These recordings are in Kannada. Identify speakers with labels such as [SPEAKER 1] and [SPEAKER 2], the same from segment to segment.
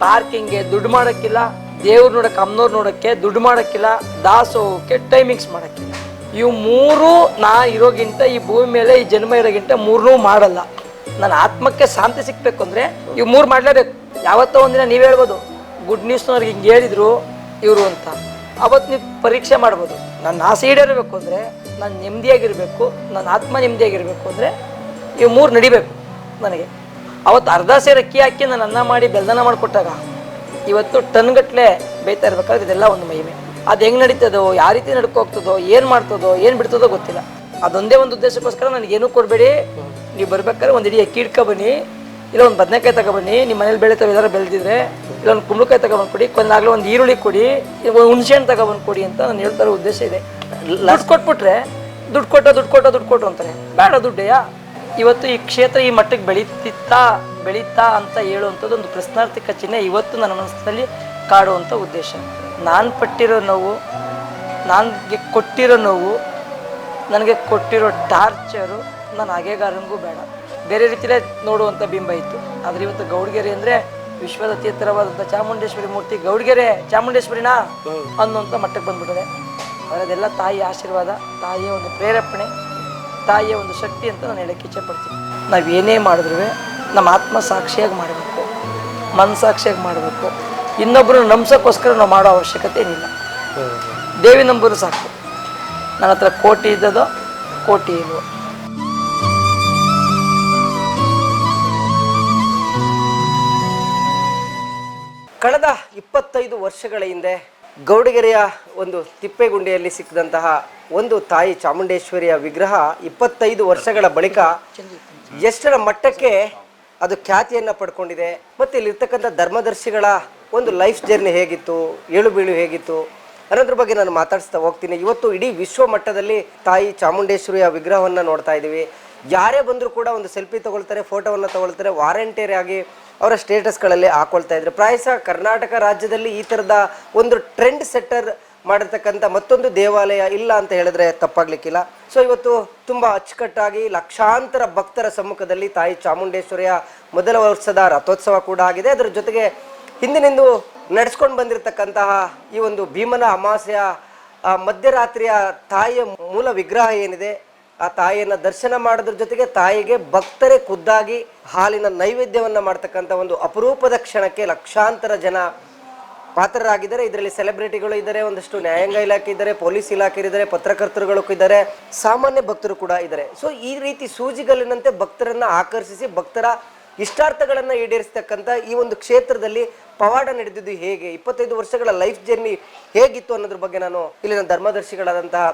[SPEAKER 1] ಪಾರ್ಕಿಂಗ್ಗೆ ದುಡ್ಡು ಮಾಡೋಕ್ಕಿಲ್ಲ, ದೇವ್ರು ನೋಡಕ್ಕೆ, ಅಮ್ಮನವ್ರು ನೋಡೋಕ್ಕೆ ದುಡ್ಡು ಮಾಡೋಕ್ಕಿಲ್ಲ, ದಾಸೋಹಕ್ಕೆ ಟೈಮಿಂಗ್ಸ್ ಮಾಡೋಕ್ಕಿಲ್ಲ. ಇವು ಮೂರು ನಾ ಇರೋಗಿಂತ, ಈ ಭೂಮಿ ಮೇಲೆ ಈ ಜನ್ಮ ಇರೋಗಿಂತ ಮೂರನ್ನೂ ಮಾಡಲ್ಲ. ನನ್ನ ಆತ್ಮಕ್ಕೆ ಶಾಂತಿ ಸಿಕ್ಬೇಕು ಅಂದರೆ ಇವು ಮೂರು ಮಾಡಲೇಬೇಕು. ಯಾವತ್ತೋ ಒಂದಿನ ನೀವು ಹೇಳ್ಬೋದು ಗುಡ್ ನ್ಯೂಸ್ನವ್ರಿಗೆ ಹಿಂಗೆ ಹೇಳಿದ್ರು ಇವರು ಅಂತ. ಅವತ್ತು ನೀವು ಪರೀಕ್ಷೆ ಮಾಡ್ಬೋದು. ನನ್ನ ಆಸೆ ಈಡೇರಬೇಕು ಅಂದರೆ, ನಾನು ನೆಮ್ಮದಿಯಾಗಿರಬೇಕು ನನ್ನ ಆತ್ಮ ನೆಮ್ಮದಿಯಾಗಿರಬೇಕು ಅಂದರೆ ಇವು ಮೂರು ನಡಿಬೇಕು ನನಗೆ. ಅವತ್ತು ಅರ್ಧ ಸೇರು ಅಕ್ಕಿ ಹಾಕಿ ನಾನು ಅನ್ನ ಮಾಡಿ ಬೆಲ್ದನ ಮಾಡಿಕೊಟ್ಟಾಗ ಇವತ್ತು ಟನ್ಗಟ್ಲೆ ಬೇಯ್ತಾ ಇರ್ಬೇಕಾದ್ರೆ ಇದೆಲ್ಲ ಒಂದು ಮಹಿಮೆ. ಅದು ಹೆಂಗೆ ನಡೀತದೋ, ಯಾವ ರೀತಿ ನಡ್ಕೊ ಹೋಗ್ತದೋ, ಏನು ಮಾಡ್ತದೋ, ಏನು ಬಿಡ್ತದೋ ಗೊತ್ತಿಲ್ಲ. ಅದೊಂದೇ ಒಂದು ಉದ್ದೇಶಕ್ಕೋಸ್ಕರ ನನಗೇನು ಕೊಡಬೇಡಿ. ನೀವು ಬರ್ಬೇಕಾದ್ರೆ ಒಂದು ಇಡೀ ಅಕ್ಕಿ ಇಟ್ಕೊ ಬನ್ನಿ ಇಲ್ಲ ಒಂದು ಬದನೆಕಾಯಿ ತಗೊಬನ್ನಿ ನಿಮ್ಮ ಮನೇಲಿ ಬೆಳೀತಾವೆ ಏನಾರು ಬೆಳೆದಿದ್ರೆ, ಇಲ್ಲ ಒಂದು ಕುಂಬಳಕಾಯಿ ತಗೊಬಂದು ಕೊಡಿ ಕೊಂದಾಗಲೂ ಒಂದು ಈರುಳ್ಳಿ ಕೊಡಿ ಒಂದು ಹುಣಸೆ ಹಣ್ಣು ತಗೊಬಂದು ಕೊಡಿ ಅಂತ ನಾನು ಹೇಳ್ತಾ ಇರೋ ಉದ್ದೇಶ ಇದೆ. ಲಸ್ ಕೊಟ್ಬಿಟ್ರೆ, ದುಡ್ಡು ಕೊಟ್ಟ ದುಡ್ಡು ಕೊಟ್ಟ, ದುಡ್ಡು ಕೊಟ್ಟು ಅಂತಾರೆ. ಬೇಡ ದುಡ್ಡೆಯಾ ಇವತ್ತು ಈ ಕ್ಷೇತ್ರ ಈ ಮಟ್ಟಕ್ಕೆ ಬೆಳೀತಿತ್ತಾ ಬೆಳೀತಾ ಅಂತ ಹೇಳುವಂಥದ್ದು ಒಂದು ಪ್ರಶ್ನಾರ್ಥಕ ಚಿಹ್ನೆ ಇವತ್ತು ನನ್ನ ಮನಸ್ಸಿನಲ್ಲಿ ಕಾಡುವಂಥ ಉದ್ದೇಶ. ನಾನು ಪಟ್ಟಿರೋ ನೋವು ನನಗೆ ಕೊಟ್ಟಿರೋ ನೋವು ನನಗೆ ಕೊಟ್ಟಿರೋ ಟಾರ್ಚರು ನಾನು ಹಾಗೆಗಾರಂಗೂ ಬೇಡ. ಬೇರೆ ರೀತಿಯಲ್ಲೇ ನೋಡುವಂಥ ಬಿಂಬ ಇತ್ತು. ಆದರೆ ಇವತ್ತು ಗೌಡ್ಗೆರೆ ಅಂದರೆ ವಿಶ್ವದ ಅತಿ ಎತ್ತರವಾದಂಥ ಚಾಮುಂಡೇಶ್ವರಿ ಮೂರ್ತಿ ಗೌಡ್ಗೆರೆ ಚಾಮುಂಡೇಶ್ವರಿನಾ? ಅನ್ನುವಂಥ ಮಟ್ಟಕ್ಕೆ ಬಂದ್ಬಿಟ್ಟಿದೆ. ಅದೆಲ್ಲ ತಾಯಿ ಆಶೀರ್ವಾದ ತಾಯಿಯ ಒಂದು ಪ್ರೇರೇಪಣೆ. ತಾಯಿಯ ಒಂದು ಶಕ್ತಿ ಅಂತ ನಾನು ಹೇಳಕ್ಕೆ ಇಚ್ಛೆಪಡ್ತೀನಿ ನಾವು ಏನೇ ಮಾಡಿದ್ರು ನಮ್ಮ ಆತ್ಮ ಸಾಕ್ಷಿಯಾಗಿ ಮಾಡಬೇಕು. ಮನಸಾಕ್ಷಿಯಾಗಿ ಮಾಡಬೇಕು. ಇನ್ನೊಬ್ಬರು ನಂಬ್ಸೋಕ್ಕೋಸ್ಕರ ನಾವು ಮಾಡೋ ಅವಶ್ಯಕತೆ ಏನಿಲ್ಲ. ದೇವಿ ನಂಬರು ಸಾಕು. ನನ್ನ ಹತ್ರ ಕೋಟಿ ಇದ್ದದೋ ಕೋಟಿ ಇಲ್ವೋ.
[SPEAKER 2] ಕಳೆದ ಇಪ್ಪತ್ತೈದು ವರ್ಷಗಳ ಹಿಂದೆ ಗೌಡಗೆರೆಯ ಒಂದು ತಿಪ್ಪೆಗುಂಡಿಯಲ್ಲಿ ಸಿಕ್ಕಿದಂತಹ ಒಂದು ತಾಯಿ ಚಾಮುಂಡೇಶ್ವರಿಯ ವಿಗ್ರಹ ಇಪ್ಪತ್ತೈದು ವರ್ಷಗಳ ಬಳಿಕ ಎಷ್ಟರ ಮಟ್ಟಕ್ಕೆ ಅದು ಖ್ಯಾತಿಯನ್ನು ಪಡ್ಕೊಂಡಿದೆ ಮತ್ತು ಇಲ್ಲಿರ್ತಕ್ಕಂಥ ಧರ್ಮದರ್ಶಿಗಳ ಒಂದು ಲೈಫ್ ಜರ್ನಿ ಹೇಗಿತ್ತು, ಏಳು ಬೀಳು ಹೇಗಿತ್ತು ಅನ್ನೋದ್ರ ಬಗ್ಗೆ ನಾನು ಮಾತಾಡಿಸ್ತಾ ಹೋಗ್ತೀನಿ. ಇವತ್ತು ಇಡೀ ವಿಶ್ವ ಮಟ್ಟದಲ್ಲಿ ತಾಯಿ ಚಾಮುಂಡೇಶ್ವರಿಯ ವಿಗ್ರಹವನ್ನು ನೋಡ್ತಾ ಇದ್ದೀವಿ ಯಾರೇ ಬಂದರೂ ಕೂಡ ಒಂದು ಸೆಲ್ಫಿ ತಗೊಳ್ತಾರೆ, ಫೋಟೋವನ್ನು ತಗೊಳ್ತಾರೆ, ವಾರಂಟಿಯರ್ ಆಗಿ ಅವರ ಸ್ಟೇಟಸ್ಗಳಲ್ಲಿ ಹಾಕೊಳ್ತಾ ಇದ್ರು. ಪ್ರಾಯಶಃ ಕರ್ನಾಟಕ ರಾಜ್ಯದಲ್ಲಿ ಈ ಥರದ ಒಂದು ಟ್ರೆಂಡ್ ಸೆಟ್ಟರ್ ಮಾಡಿರ್ತಕ್ಕಂಥ ಮತ್ತೊಂದು ದೇವಾಲಯ ಇಲ್ಲ ಅಂತ ಹೇಳಿದ್ರೆ ತಪ್ಪಾಗ್ಲಿಕ್ಕಿಲ್ಲ. ಸೊ ಇವತ್ತು ತುಂಬ ಅಚ್ಚುಕಟ್ಟಾಗಿ ಲಕ್ಷಾಂತರ ಭಕ್ತರ ಸಮ್ಮುಖದಲ್ಲಿ ತಾಯಿ ಚಾಮುಂಡೇಶ್ವರಿಯ ಮೊದಲ ವರ್ಷದ ರಥೋತ್ಸವ ಕೂಡ ಆಗಿದೆ. ಅದರ ಜೊತೆಗೆ ಹಿಂದಿನಿಂದ ನಡೆಸ್ಕೊಂಡು ಬಂದಿರತಕ್ಕಂತಹ ಈ ಒಂದು ಭೀಮನ ಅಮಾವಾಸ್ಯ ಮಧ್ಯರಾತ್ರಿಯ ತಾಯಿಯ ಮೂಲ ವಿಗ್ರಹ ಏನಿದೆ ಆ ತಾಯಿಯನ್ನ ದರ್ಶನ ಮಾಡೋದ್ರ ಜೊತೆಗೆ ತಾಯಿಗೆ ಭಕ್ತರೇ ಖುದ್ದಾಗಿ ಹಾಲಿನ ನೈವೇದ್ಯವನ್ನ ಮಾಡ್ತಕ್ಕಂಥ ಒಂದು ಅಪರೂಪದ ಕ್ಷಣಕ್ಕೆ ಲಕ್ಷಾಂತರ ಜನ ಪಾತ್ರರಾಗಿದ್ದಾರೆ. ಇದರಲ್ಲಿ ಸೆಲೆಬ್ರಿಟಿಗಳು ಇದ್ದಾರೆ, ಒಂದಷ್ಟು ನ್ಯಾಯಾಂಗ ಇಲಾಖೆ ಇದ್ದಾರೆ, ಪೊಲೀಸ್ ಇಲಾಖೆ ಇದ್ದಾರೆ, ಪತ್ರಕರ್ತರುಗಳು ಇದ್ದಾರೆ, ಸಾಮಾನ್ಯ ಭಕ್ತರು ಕೂಡ ಇದ್ದಾರೆ. ಸೊ ಈ ರೀತಿ ಸೂಜಿಗಲ್ಲಿನಂತೆ ಭಕ್ತರನ್ನ ಆಕರ್ಷಿಸಿ, ಭಕ್ತರ ಇಷ್ಟಾರ್ಥಗಳನ್ನ ಈಡೇರಿಸ್ತಕ್ಕಂಥ ಈ ಒಂದು ಕ್ಷೇತ್ರದಲ್ಲಿ ಪವಾಡ ನಡೆದಿದ್ದು ಹೇಗೆ? ಇಪ್ಪತ್ತೈದು ವರ್ಷಗಳ ಲೈಫ್ ಜರ್ನಿ ಹೇಗಿತ್ತು ಅನ್ನೋದ್ರ ಬಗ್ಗೆ ನಾನು ಇಲ್ಲಿನ ಧರ್ಮದರ್ಶಿಗಳಾದಂತಹ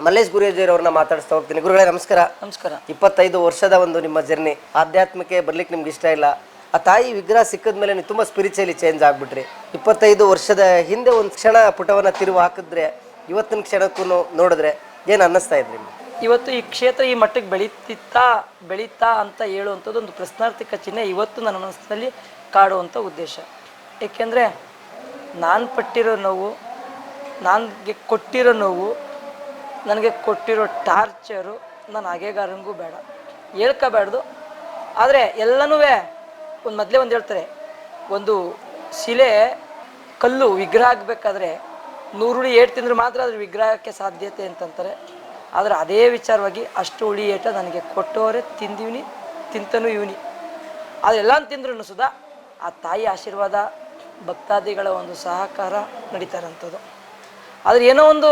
[SPEAKER 2] ಮಲ್ಲೇಶ್ ಗುರೇಜಿಯವ್ರನ್ನ ಮಾತಾಡಿಸ್ತಾ ಹೋಗ್ತೀನಿ. ಗುರುಗಳೇ ನಮಸ್ಕಾರ.
[SPEAKER 1] ನಮಸ್ಕಾರ.
[SPEAKER 2] ಇಪ್ಪತ್ತೈದು ವರ್ಷದ ಒಂದು ನಿಮ್ಮ ಜರ್ನಿ. ಆಧ್ಯಾತ್ಮಕ್ಕೆ ಬರ್ಲಿಕ್ಕೆ ನಿಮ್ಗೆ ಇಷ್ಟ ಇಲ್ಲ. ಆ ತಾಯಿ ವಿಗ್ರಹ ಸಿಕ್ಕದ ಮೇಲೆ ನೀವು ತುಂಬ ಸ್ಪಿರಿಚುಯಲಿ ಚೇಂಜ್ ಆಗ್ಬಿಟ್ರಿ. ಇಪ್ಪತ್ತೈದು ವರ್ಷದ ಹಿಂದೆ ಒಂದು ಕ್ಷಣ ಪುಟವನ್ನ ತಿರುವು ಹಾಕಿದ್ರೆ ಇವತ್ತಿನ ಕ್ಷಣಕ್ಕೂ ನೋಡಿದ್ರೆ ಏನು ಅನ್ನಿಸ್ತಾ ಇದ್ರಿ
[SPEAKER 1] ಇವತ್ತು ಈ ಕ್ಷೇತ್ರ ಈ ಮಟ್ಟಕ್ಕೆ ಬೆಳೀತಿತ್ತಾ ಬೆಳೀತಾ ಅಂತ ಹೇಳುವಂಥದ್ದು ಒಂದು ಪ್ರಶ್ನಾರ್ಥಕ ಚಿಹ್ನೆ ಇವತ್ತು ನನ್ನ ಮನಸ್ಸಿನಲ್ಲಿ ಕಾಡುವಂಥ ಉದ್ದೇಶ. ಏಕೆಂದರೆ ನಾನು ಪಟ್ಟಿರೋ ನೋವು ನನಗೆ ಕೊಟ್ಟಿರೋ ನೋವು ನನಗೆ ಕೊಟ್ಟಿರೋ ಟಾರ್ಚರು ನಾನು ಹಾಗೆಗಾರಂಗೂ ಬೇಡ. ಹೇಳ್ಕೋಬಾರ್ದು. ಆದರೆ ಎಲ್ಲನೂ ಒಂದು ಮೊದಲೇ ಒಂದು ಹೇಳ್ತಾರೆ, ಒಂದು ಶಿಲೆ ಕಲ್ಲು ವಿಗ್ರಹ ಆಗಬೇಕಾದ್ರೆ ನೂರುಳಿ ಏಟು ತಿಂದ್ರೆ ಮಾತ್ರ ಅದ್ರ ವಿಗ್ರಹಕ್ಕೆ ಸಾಧ್ಯತೆ ಅಂತಂತಾರೆ. ಆದರೆ ಅದೇ ವಿಚಾರವಾಗಿ ಅಷ್ಟು ಉಳಿ ಏಟ ನನಗೆ ಕೊಟ್ಟವರೇ ತಿಂದಿವ್ನಿ, ತಿಂತನೂ ಇವ್ನಿ. ಅದೆಲ್ಲ ತಿಂದ್ರೂ ಸುಧಾ, ಆ ತಾಯಿ ಆಶೀರ್ವಾದ, ಭಕ್ತಾದಿಗಳ ಒಂದು ಸಹಕಾರ ನಡೀತಾರಂಥದ್ದು ಆದರೆ ಏನೋ ಒಂದು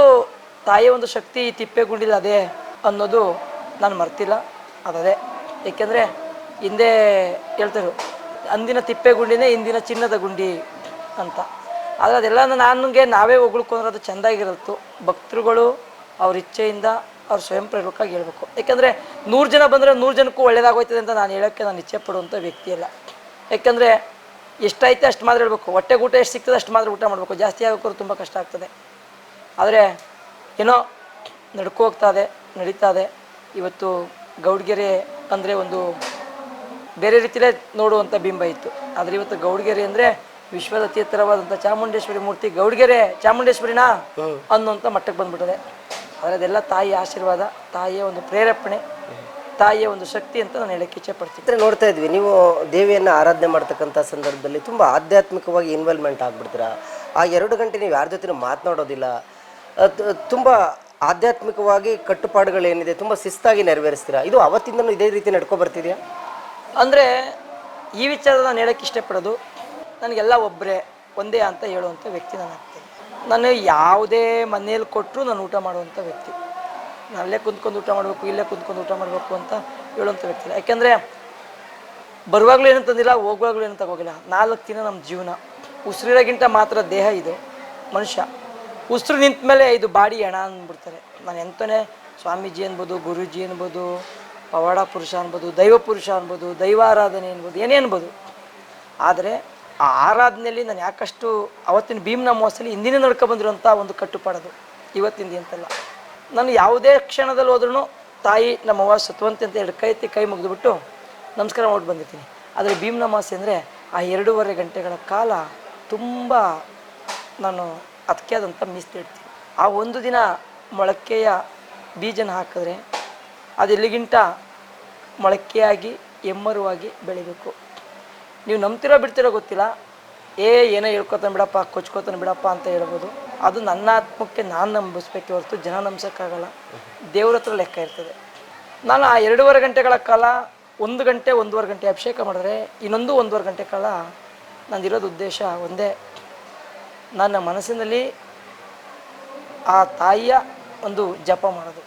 [SPEAKER 1] ತಾಯಿಯ ಒಂದು ಶಕ್ತಿ ಈ ತಿಪ್ಪೆಗುಂಡಿಲಿ ಅದೇ ಅನ್ನೋದು ನಾನು ಮರ್ತಿಲ್ಲ, ಅದದೇ. ಏಕೆಂದರೆ ಹಿಂದೆ ಹೇಳ್ತಾರೆ, ಅಂದಿನ ತಿಪ್ಪೆಗುಂಡಿನೇ ಇಂದಿನ ಚಿನ್ನದ ಗುಂಡಿ ಅಂತ. ಆದರೆ ಅದೆಲ್ಲ ನನಗೆ ನಾವೇ ಹೊಗಳ್ಕೊಂಡ್ರೆ ಅದು ಚೆಂದಾಗಿರತ್ತು ಭಕ್ತರುಗಳು ಅವ್ರ ಇಚ್ಛೆಯಿಂದ ಅವ್ರು ಸ್ವಯಂ ಪ್ರೇರಕವಾಗಿ ಹೇಳಬೇಕು. ಯಾಕೆಂದರೆ ನೂರು ಜನ ಬಂದರೆ ನೂರು ಜನಕ್ಕೂ ಒಳ್ಳೆಯದಾಗೋಯ್ತದೆ ಅಂತ ನಾನು ಹೇಳೋಕ್ಕೆ ನಾನು ಇಚ್ಛೆ ಪಡುವಂಥ ವ್ಯಕ್ತಿ ಅಲ್ಲ. ಯಾಕೆಂದರೆ ಎಷ್ಟೈತೆ ಅಷ್ಟು ಮಾತ್ರ ಹೇಳಬೇಕು. ಹೊಟ್ಟೆಗೆ ಊಟ ಎಷ್ಟು ಸಿಗ್ತದೆ ಅಷ್ಟು ಮಾತ್ರ ಊಟ ಮಾಡಬೇಕು. ಜಾಸ್ತಿ ಆಗೋಕ್ಕೂ ತುಂಬ ಕಷ್ಟ ಆಗ್ತದೆ. ಆದರೆ ಏನೋ ನಡ್ಕೊ ಹೋಗ್ತಾ ಇದೆ ನಡೀತಾ ಇದೆ ಇವತ್ತು ಗೌಡ್ಗೆರೆ ಅಂದರೆ ಒಂದು ಬೇರೆ ರೀತಿಯೇ ನೋಡುವಂಥ ಬಿಂಬ ಇತ್ತು. ಆದರೆ ಇವತ್ತು ಗೌಡ್ಗೆರೆ ಅಂದರೆ ವಿಶ್ವದ ಅತಿ ಎತ್ತರವಾದಂಥ ಚಾಮುಂಡೇಶ್ವರಿ ಮೂರ್ತಿ ಗೌಡ್ಗೆರೆ ಚಾಮುಂಡೇಶ್ವರಿನಾ ಅನ್ನುವಂಥ ಮಟ್ಟಕ್ಕೆ ಬಂದ್ಬಿಟ್ಟಿದೆ. ಆದರೆ ಅದೆಲ್ಲ ತಾಯಿಯ ಆಶೀರ್ವಾದ ತಾಯಿಯ ಒಂದು ಪ್ರೇರೇಪಣೆ ತಾಯಿಯ ಒಂದು ಶಕ್ತಿ ಅಂತ ನಾನು ಹೇಳಕ್ಕೆ ಇಚ್ಛೆ ಪಡ್ತೀನಿ.
[SPEAKER 2] ನೋಡ್ತಾ ಇದ್ವಿ ನೀವು ದೇವಿಯನ್ನು ಆರಾಧನೆ ಮಾಡ್ತಕ್ಕಂಥ ಸಂದರ್ಭದಲ್ಲಿ ತುಂಬ ಆಧ್ಯಾತ್ಮಿಕವಾಗಿ ಇನ್ವಾಲ್ವ್ಮೆಂಟ್ ಆಗ್ಬಿಡ್ತೀರಾ? ಆ ಎರಡು ಗಂಟೆ ನೀವು ಯಾರ ಜೊತೆ ಮಾತನಾಡೋದಿಲ್ಲ. ತುಂಬ ಆಧ್ಯಾತ್ಮಿಕವಾಗಿ ಕಟ್ಟುಪಾಡುಗಳೇನಿದೆ, ತುಂಬ ಶಿಸ್ತಾಗಿ ನೆರವೇರಿಸ್ತೀರಾ? ಇದು ಅವತ್ತಿಂದನೂ ಇದೇ ರೀತಿ ನಡ್ಕೊ ಬರ್ತಿದೆಯಾ
[SPEAKER 1] ಅಂದರೆ, ಈ ವಿಚಾರ ನಾನು ಹೇಳೋಕ್ಕೆ ಇಷ್ಟಪಡೋದು, ನನಗೆಲ್ಲ ಒಬ್ಬರೇ ಒಂದೇ ಅಂತ ಹೇಳುವಂಥ ವ್ಯಕ್ತಿ ನಾನು ನಾನು ಯಾವುದೇ ಮನೆಯಲ್ಲಿ ಕೊಟ್ಟರು ನಾನು ಊಟ ಮಾಡುವಂಥ ವ್ಯಕ್ತಿ. ನಾನು ಅಲ್ಲೇ ಕುಂತ್ಕೊಂಡು ಊಟ ಮಾಡಬೇಕು, ಇಲ್ಲೇ ಕುಂತ್ಕೊಂಡು ಊಟ ಮಾಡಬೇಕು ಅಂತ ಹೇಳುವಂಥ ವ್ಯಕ್ತಿ ಇಲ್ಲ. ಯಾಕೆಂದರೆ, ಬರುವಾಗಲೂ ಏನು ತಂದಿಲ್ಲ, ಹೋಗುವಾಗಲೂ ಏನು ತಗೋಗಿಲ್ಲ. ನಾಲ್ಕು ದಿನ ನಮ್ಮ ಜೀವನ. ಉಸಿರಿರೋಗಿಂತ ಮಾತ್ರ ದೇಹ ಇದು, ಮನುಷ್ಯ. ಉಸಿರು ನಿಂತ ಮೇಲೆ ಇದು ಬಾಡಿ ಹೆಣ ಅಂದ್ಬಿಡ್ತಾರೆ. ನಾನು ಎಂತನೇ ಸ್ವಾಮೀಜಿ ಅನ್ಬೋದು, ಗುರೂಜಿ ಅನ್ಬೋದು, ಪವಾಡ ಪುರುಷ ಅನ್ಬೋದು, ದೈವ ಪುರುಷ ಅನ್ಬೋದು, ದೈವಾರಾಧನೆ ಅನ್ಬೋದು, ಏನೇ ಅನ್ಬೋದು. ಆದರೆ ಆ ಆರಾಧನೆಯಲ್ಲಿ ನಾನು ಯಾಕಷ್ಟು ಅವತ್ತಿನ ಭೀಮ್ನ ಮೋಸಲಿ ಹಿಂದಿನ ನಡ್ಕೊ ಬಂದಿರುವಂಥ ಒಂದು ಕಟ್ಟುಪಾಡದು. ಇವತ್ತಿಂದ ಅಂತಲ್ಲ. ನಾನು ಯಾವುದೇ ಕ್ಷಣದಲ್ಲಿ ಹೋದ್ರೂ ತಾಯಿ, ನಮ್ಮವ್ವ ಸತ್ವಂತೆ ಅಂತ ಎರಡು ಕೈ ಎತ್ತಿ ಕೈ ಮುಗಿದ್ಬಿಟ್ಟು ನಮಸ್ಕಾರ ಮಾಡಿ ಬಂದಿರ್ತೀನಿ. ಆದರೆ ಭೀಮ್ನ ಮಾಸೆ ಅಂದರೆ ಆ ಎರಡೂವರೆ ಗಂಟೆಗಳ ಕಾಲ ತುಂಬ ನಾನು ಅದಕ್ಕೆ ಆದಂಥ ಮೀಸಲಿಡ್ತೀನಿ ಆ ಒಂದು ದಿನ ಮೊಳಕೆಯ ಬೀಜನ ಹಾಕಿದ್ರೆ ಅದು ಎಲ್ಲಿಗಿಂತ ಮೊಳಕೆಯಾಗಿ, ಎಮ್ಮರುವಾಗಿ ಬೆಳಿಬೇಕು. ನೀವು ನಂಬ್ತಿರೋ ಬಿಡ್ತಿರೋ ಗೊತ್ತಿಲ್ಲ. ಏ, ಏನೋ ಹೇಳ್ಕೊತಾನೆ ಬಿಡಪ್ಪ, ಕೊಚ್ಕೋತಾನೆ ಬಿಡಪ್ಪ ಅಂತ ಹೇಳ್ಬೋದು. ಅದು ನನ್ನ ಆತ್ಮಕ್ಕೆ ನಾನು ನಂಬಿಸ್ಬೇಕು ಹೊರತು ಜನ ನಂಬಿಸೋಕ್ಕಾಗಲ್ಲ. ದೇವ್ರ ಹತ್ರ ಲೆಕ್ಕ ಇರ್ತದೆ. ನಾನು ಆ ಎರಡೂವರೆ ಗಂಟೆಗಳ ಕಾಲ ಒಂದು ಗಂಟೆ, ಒಂದೂವರೆ ಗಂಟೆ ಅಭಿಷೇಕ ಮಾಡಿದ್ರೆ ಇನ್ನೊಂದು ಒಂದೂವರೆ ಗಂಟೆ ಕಾಲ ನಂದಿರೋದು ಉದ್ದೇಶ ಒಂದೇ. ನನ್ನ ಮನಸ್ಸಿನಲ್ಲಿ ಆ ತಾಯಿಯ ಒಂದು ಜಪ ಮಾಡೋದು.